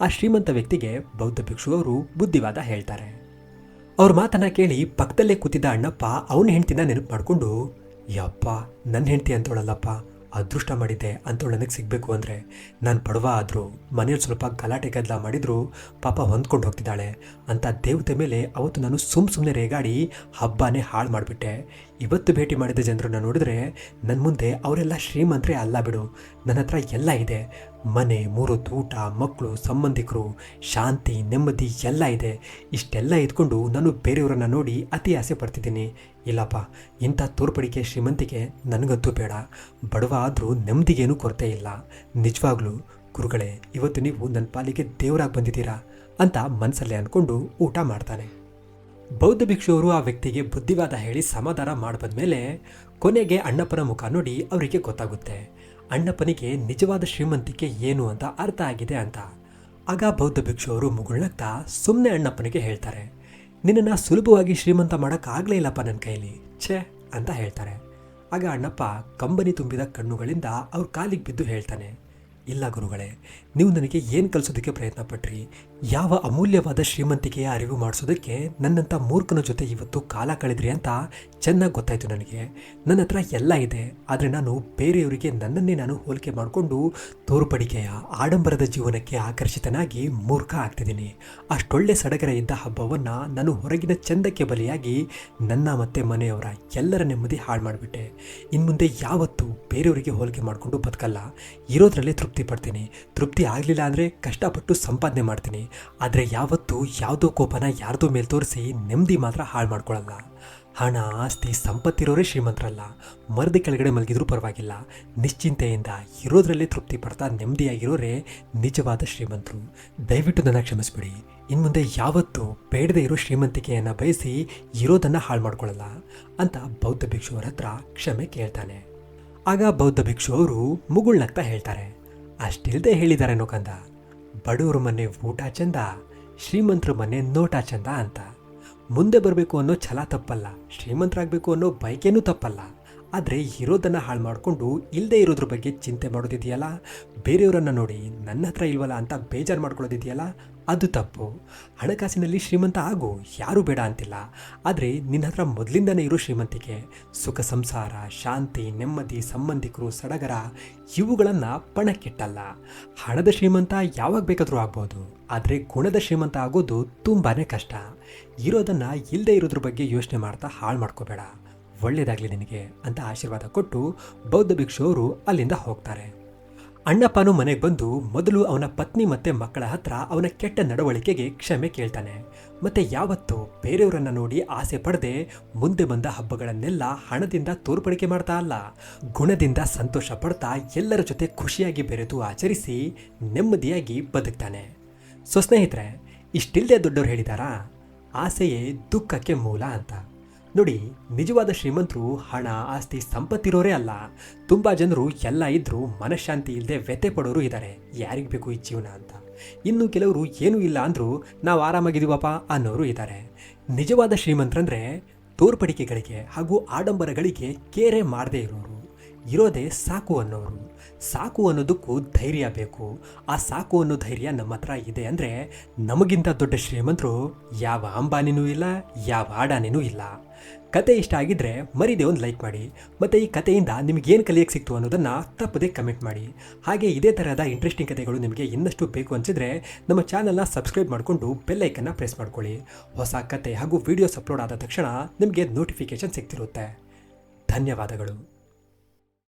ಆ ಶ್ರೀಮಂತ ವ್ಯಕ್ತಿಗೆ ಬೌದ್ಧ ಭಿಕ್ಷು ಅವರು ಬುದ್ಧಿವಾದ ಹೇಳ್ತಾರೆ. ಅವ್ರ ಮಾತನ್ನ ಕೇಳಿ ಪಕ್ಕದಲ್ಲೇ ಕೂತಿದ್ದ ಅಣ್ಣಪ್ಪ ಅವನ ಹೆಂಡ್ತಿನ ನೆನಪು ಮಾಡಿಕೊಂಡು, ಯಪ್ಪ ನನ್ನ ಹೆಂಡ್ತಿ ಅಂತೋಳಲ್ಲಪ್ಪ ಅದೃಷ್ಟ ಮಾಡಿದ್ದೆ ಅಂತವಳು ನನಗೆ ಸಿಗಬೇಕು ಅಂದರೆ. ನಾನು ಪಡವ ಆದರೂ ಮನೆಯಲ್ಲಿ ಸ್ವಲ್ಪ ಗಲಾಟೆ ಗದ್ದಲ ಮಾಡಿದ್ರು ಪಾಪ ಹೊಂದ್ಕೊಂಡು ಹೋಗ್ತಿದ್ದಾಳೆ ಅಂತ ದೇವತೆ ಮೇಲೆ ಅವತ್ತು ನಾನು ಸುಮ್ ಸುಮ್ಮನೆ ರೇಗಾಡಿ ಹಬ್ಬನೇ ಹಾಳು ಮಾಡಿಬಿಟ್ಟೆ. ಇವತ್ತು ಭೇಟಿ ಮಾಡಿದ ಜನರನ್ನ ನೋಡಿದ್ರೆ ನನ್ನ ಮುಂದೆ ಅವರೆಲ್ಲ ಶ್ರೀಮಂತರೇ ಅಲ್ಲ ಬಿಡು. ನನ್ನ ಹತ್ರ ಎಲ್ಲ ಇದೆ. ಮನೆ, ಮೂರು ಊಟ ಮಕ್ಕಳು ಸಂಬಂಧಿಕರು, ಶಾಂತಿ, ನೆಮ್ಮದಿ ಎಲ್ಲ ಇದೆ. ಇಷ್ಟೆಲ್ಲ ಇದ್ಕೊಂಡು ನಾನು ಬೇರೆಯವರನ್ನ ನೋಡಿ ಅತಿ ಆಸೆ ಪಡ್ತಿದ್ದೀನಿ. ಇಲ್ಲಪ್ಪ, ಇಂಥ ತೋರ್ಪಡಿಕೆ ಶ್ರೀಮಂತಿಕೆ ನನಗಂತೂ ಬೇಡ. ಬಡವ ಆದರೂ ನೆಮ್ಮದಿಗೇನೂ ಕೊರತೆ ಇಲ್ಲ. ನಿಜವಾಗ್ಲೂ, ಗುರುಗಳೇ, ಇವತ್ತು ನೀವು ನನ್ನ ಪಾಲಿಗೆ ದೇವರಾಗಿ ಬಂದಿದ್ದೀರಾ ಅಂತ ಮನಸ್ಸಲ್ಲೇ ಅಂದ್ಕೊಂಡು ಊಟ ಮಾಡ್ತಾನೆ. ಬೌದ್ಧ ಭಿಕ್ಷುವರು ಆ ವ್ಯಕ್ತಿಗೆ ಬುದ್ಧಿವಾದ ಹೇಳಿ ಸಮಾಧಾನ ಮಾಡಬಂದ್ಮೇಲೆ ಕೊನೆಗೆ ಅಣ್ಣಪ್ಪನ ಮುಖ ನೋಡಿ ಅವರಿಗೆ ಗೊತ್ತಾಗುತ್ತೆ. ಅಣ್ಣಪ್ಪನಿಗೆ ನಿಜವಾದ ಶ್ರೀಮಂತಿಕೆ ಏನು ಅಂತ ಅರ್ಥ ಆಗಿದೆ ಅಂತ. ಆಗ ಬೌದ್ಧ ಭಿಕ್ಷುವರು ಮುಗುಳ್ನಗ್ತಾ ಸುಮ್ಮನೆ ಅಣ್ಣಪ್ಪನಿಗೆ ಹೇಳ್ತಾರೆ. ನಿನ್ನನ್ನು ಸುಲಭವಾಗಿ ಶ್ರೀಮಂತ ಮಾಡೋಕ್ಕಾಗಲೇ ಇಲ್ಲಪ್ಪ ನನ್ನ ಕೈಲಿ. ಛೇ, ಅಂತ ಹೇಳ್ತಾರೆ. ಆಗ ಅಣ್ಣಪ್ಪ ಕಂಬನಿ ತುಂಬಿದ ಕಣ್ಣುಗಳಿಂದ ಅವ್ರ ಕಾಲಿಗೆ ಬಿದ್ದು ಹೇಳ್ತಾನೆ, ಇಲ್ಲ ಗುರುಗಳೇ, ನೀವು ನನಗೆ ಏನು ಕಲಿಸೋದಕ್ಕೆ ಪ್ರಯತ್ನ ಪಟ್ರಿ ಯಾವ ಅಮೂಲ್ಯವಾದ ಶ್ರೀಮಂತಿಕೆಯ ಅರಿವು ಮಾಡಿಸೋದಕ್ಕೆ ನನ್ನಂಥ ಮೂರ್ಖನ ಜೊತೆ ಇವತ್ತು ಕಾಲ ಕಳೆದ್ರಿ ಅಂತ ಚೆನ್ನಾಗಿ ಗೊತ್ತಾಯಿತು ನನಗೆ. ನನ್ನ ಹತ್ರ ಎಲ್ಲ ಇದೆ, ಆದರೆ ನಾನು ಬೇರೆಯವರಿಗೆ ನನ್ನನ್ನೇ ನಾನು ಹೋಲಿಕೆ ಮಾಡಿಕೊಂಡು ತೋರ್ಪಡಿಕೆಯ ಆಡಂಬರದ ಜೀವನಕ್ಕೆ ಆಕರ್ಷಿತನಾಗಿ ಮೂರ್ಖ ಆಗ್ತಿದ್ದೀನಿ. ಅಷ್ಟೊಳ್ಳೆ ಸಡಗರ ಇದ್ದ ಹಬ್ಬವನ್ನು ನಾನು ಹೊರಗಿನ ಚಂದಕ್ಕೆ ಬಲಿಯಾಗಿ ನನ್ನ ಮತ್ತೆ ಮನೆಯವರ ಎಲ್ಲರ ನೆಮ್ಮದಿ ಹಾಳು ಮಾಡಿಬಿಟ್ಟೆ. ಇನ್ನು ಮುಂದೆ ಯಾವತ್ತೂ ಬೇರೆಯವರಿಗೆ ಹೋಲಿಕೆ ಮಾಡಿಕೊಂಡು ಬದುಕಲ್ಲ, ಇರೋದ್ರಲ್ಲೇ ತೃಪ್ತಿ ಪಡ್ತೀನಿ. ತೃಪ್ತಿ ಆಗಲಿಲ್ಲ ಅಂದರೆ ಕಷ್ಟಪಟ್ಟು ಸಂಪಾದನೆ ಮಾಡ್ತೀನಿ. ಆದರೆ ಯಾವತ್ತೂ ಯಾವುದೋ ಕೋಪನ ಯಾರ್ದೋ ಮೇಲೆ ತೋರಿಸಿ ನೆಮ್ಮದಿ ಮಾತ್ರ ಹಾಳು ಮಾಡ್ಕೊಳ್ಳಲ್ಲ ಹಣ, ಆಸ್ತಿ, ಸಂಪತ್ತಿರೋರೇ ಶ್ರೀಮಂತರಲ್ಲ. ಮರದ ಕೆಳಗಡೆ ಮಲಗಿದ್ರೂ ಪರವಾಗಿಲ್ಲ. ನಿಶ್ಚಿಂತೆಯಿಂದ ಇರೋದ್ರಲ್ಲಿ ತೃಪ್ತಿ ಪಡ್ತಾ ನೆಮ್ಮದಿಯಾಗಿರೋರೇ ನಿಜವಾದ ಶ್ರೀಮಂತರು. ದಯವಿಟ್ಟು ನನ್ನ ಕ್ಷಮಿಸ್ಬಿಡಿ. ಇನ್ಮುಂದೆ ಯಾವತ್ತೂ ಬೇಡದೇ ಇರೋ ಶ್ರೀಮಂತಿಕೆಯನ್ನು ಬಯಸಿ ಇರೋದನ್ನು ಹಾಳು ಮಾಡ್ಕೊಳ್ಳಲ್ಲ ಅಂತ ಬೌದ್ಧ ಭಿಕ್ಷುವರ ಹತ್ರ ಕ್ಷಮೆ ಕೇಳ್ತಾನೆ. ಆಗ ಬೌದ್ಧ ಭಿಕ್ಷು ಅವರು ಮುಗುಳ್ನಗ್ತಾ ಹೇಳ್ತಾರೆ. ಅಷ್ಟಿಲ್ದೆ ಹೇಳಿದ್ದಾರೆ ಕಂದ. ಬಡವ್ರ ಮನೆ ಊಟ ಚಂದ, ಶ್ರೀಮಂತರ ಮನೆ ನೋಟ ಚಂದ ಅಂತ. ಮುಂದೆ ಬರಬೇಕು ಅನ್ನೋ ಛಲ ತಪ್ಪಲ್ಲ, ಶ್ರೀಮಂತರಾಗಬೇಕು ಅನ್ನೋ ಬಯಕೆನೂ ತಪ್ಪಲ್ಲ. ಆದರೆ ಇರೋದನ್ನು ಹಾಳು ಮಾಡಿಕೊಂಡು ಇಲ್ಲದೆ ಇರೋದ್ರ ಬಗ್ಗೆ ಚಿಂತೆ ಮಾಡೋದಿದೆಯಲ್ಲ? ಬೇರೆಯವರನ್ನು ನೋಡಿ ನನ್ನ ಹತ್ರ ಇಲ್ವಲ್ಲ ಅಂತ ಬೇಜಾರು ಮಾಡ್ಕೊಳ್ಳೋದಿದೆಯಲ್ಲ? ಅದು ತಪ್ಪು. ಹಣಕಾಸಿನಲ್ಲಿ ಶ್ರೀಮಂತ ಆಗು, ಯಾರೂ ಬೇಡ ಅಂತಿಲ್ಲ. ಆದರೆ ನಿನ್ನ ಹತ್ರ ಮೊದಲಿಂದನೇ ಇರೋ ಶ್ರೀಮಂತಿಕೆ, ಸುಖ ಸಂಸಾರ, ಶಾಂತಿ, ನೆಮ್ಮದಿ, ಸಂಬಂಧಿಕರು, ಸಡಗರ, ಇವುಗಳನ್ನು ಪಣಕ್ಕಿಟ್ಟಲ್ಲ. ಹಣದ ಶ್ರೀಮಂತ ಯಾವಾಗ ಬೇಕಾದರೂ ಆಗ್ಬೋದು. ಆದರೆ ಗುಣದ ಶ್ರೀಮಂತ ಆಗೋದು ತುಂಬಾ ಕಷ್ಟ. ಇರೋದನ್ನು ಇಲ್ಲದೆ ಇರೋದ್ರ ಬಗ್ಗೆ ಯೋಚನೆ ಮಾಡ್ತಾ ಹಾಳು ಮಾಡ್ಕೋಬೇಡ. ಒಳ್ಳೆಯದಾಗಲಿ ನಿನಗೆ ಅಂತ ಆಶೀರ್ವಾದ ಕೊಟ್ಟು ಬೌದ್ಧ ಭಿಕ್ಷು ಅವರು ಅಲ್ಲಿಂದ ಹೋಗ್ತಾರೆ. ಅಣ್ಣಪ್ಪನು ಮನೆಗೆ ಬಂದು ಮೊದಲು ಅವನ ಪತ್ನಿ ಮತ್ತು ಮಕ್ಕಳ ಹತ್ರ ಅವನ ಕೆಟ್ಟ ನಡವಳಿಕೆಗೆ ಕ್ಷಮೆ ಕೇಳ್ತಾನೆ. ಮತ್ತು ಯಾವತ್ತೂ ಬೇರೆಯವರನ್ನು ನೋಡಿ ಆಸೆ ಪಡದೆ ಮುಂದೆ ಬಂದ ಹಬ್ಬಗಳನ್ನೆಲ್ಲ ಹಣದಿಂದ ತೋರ್ಪಡಿಕೆ ಮಾಡ್ತಾ ಅಲ್ಲ, ಗುಣದಿಂದ ಸಂತೋಷ ಪಡ್ತಾ ಎಲ್ಲರ ಜೊತೆ ಖುಷಿಯಾಗಿ ಬೆರೆತು ಆಚರಿಸಿ ನೆಮ್ಮದಿಯಾಗಿ ಬದುಕ್ತಾನೆ. ಸೊ ಸ್ನೇಹಿತರೆ ಇಷ್ಟಿಲ್ಲದೆ ದೊಡ್ಡವ್ರು ಹೇಳಿದಾರಾ? ಆಸೆಯೇ ದುಃಖಕ್ಕೆ ಮೂಲ ಅಂತ. ನೋಡಿ, ನಿಜವಾದ ಶ್ರೀಮಂತರು ಹಣ, ಆಸ್ತಿ, ಸಂಪತ್ತಿರೋರೇ ಅಲ್ಲ. ತುಂಬ ಜನರು ಎಲ್ಲ ಇದ್ರೂ ಮನಃಶಾಂತಿ ಇಲ್ಲದೆ ವ್ಯಥೆ ಪಡೋರು ಇದ್ದಾರೆ ಯಾರಿಗೆ ಬೇಕು ಈ ಜೀವನ ಅಂತ? ಇನ್ನು ಕೆಲವರು ಏನೂ ಇಲ್ಲ ಅಂದರೂ ನಾವು ಆರಾಮಾಗಿದ್ದೀವಪ್ಪ ಅನ್ನೋರು ಇದ್ದಾರೆ ನಿಜವಾದ ಶ್ರೀಮಂತರಂದ್ರೆ ತೋರ್ಪಡಿಕೆಗಳಿಗೆ ಹಾಗೂ ಆಡಂಬರಗಳಿಗೆ ಕೇರೆ ಮಾಡದೇ ಇರೋರು. ಇರೋದೇ ಸಾಕು ಅನ್ನೋರು. ಸಾಕು ಅನ್ನೋದಕ್ಕೂ ಧೈರ್ಯ ಬೇಕು. ಆ ಸಾಕು ಅನ್ನೋ ಧೈರ್ಯ ನಮ್ಮ ಹತ್ರ ಇದೆ ಅಂದರೆ ನಮಗಿಂತ ದೊಡ್ಡ ಶ್ರೀಮಂತರು ಯಾವ ಅಂಬಾನಿನೂ ಇಲ್ಲ, ಯಾವ ಆಡಾನಿನೂ ಇಲ್ಲ. ಕತೆ ಇಷ್ಟ ಆಗಿದ್ದರೆ ಮರಿದೆ ಒಂದು ಲೈಕ್ ಮಾಡಿ, ಮತ್ತು ಈ ಕಥೆಯಿಂದ ನಿಮಗೇನು ಕಲಿಯಕ್ಕೆ ಸಿಕ್ತು ಅನ್ನೋದನ್ನು ತಪ್ಪದೇ ಕಮೆಂಟ್ ಮಾಡಿ. ಹಾಗೆ ಇದೇ ಥರದ ಇಂಟ್ರೆಸ್ಟಿಂಗ್ ಕಥೆಗಳು ನಿಮಗೆ ಇನ್ನಷ್ಟು ಬೇಕು ಅನಿಸಿದ್ರೆ ನಮ್ಮ ಚಾನಲ್ನ ಸಬ್ಸ್ಕ್ರೈಬ್ ಮಾಡಿಕೊಂಡು ಬೆಲ್ಲೈಕನ್ನು ಪ್ರೆಸ್ ಮಾಡ್ಕೊಳ್ಳಿ. ಹೊಸ ಕತೆ ಹಾಗೂ ವಿಡಿಯೋಸ್ ಅಪ್ಲೋಡ್ ಆದ ತಕ್ಷಣ ನಿಮಗೆ ನೋಟಿಫಿಕೇಷನ್ ಸಿಗ್ತಿರುತ್ತೆ. ಧನ್ಯವಾದಗಳು.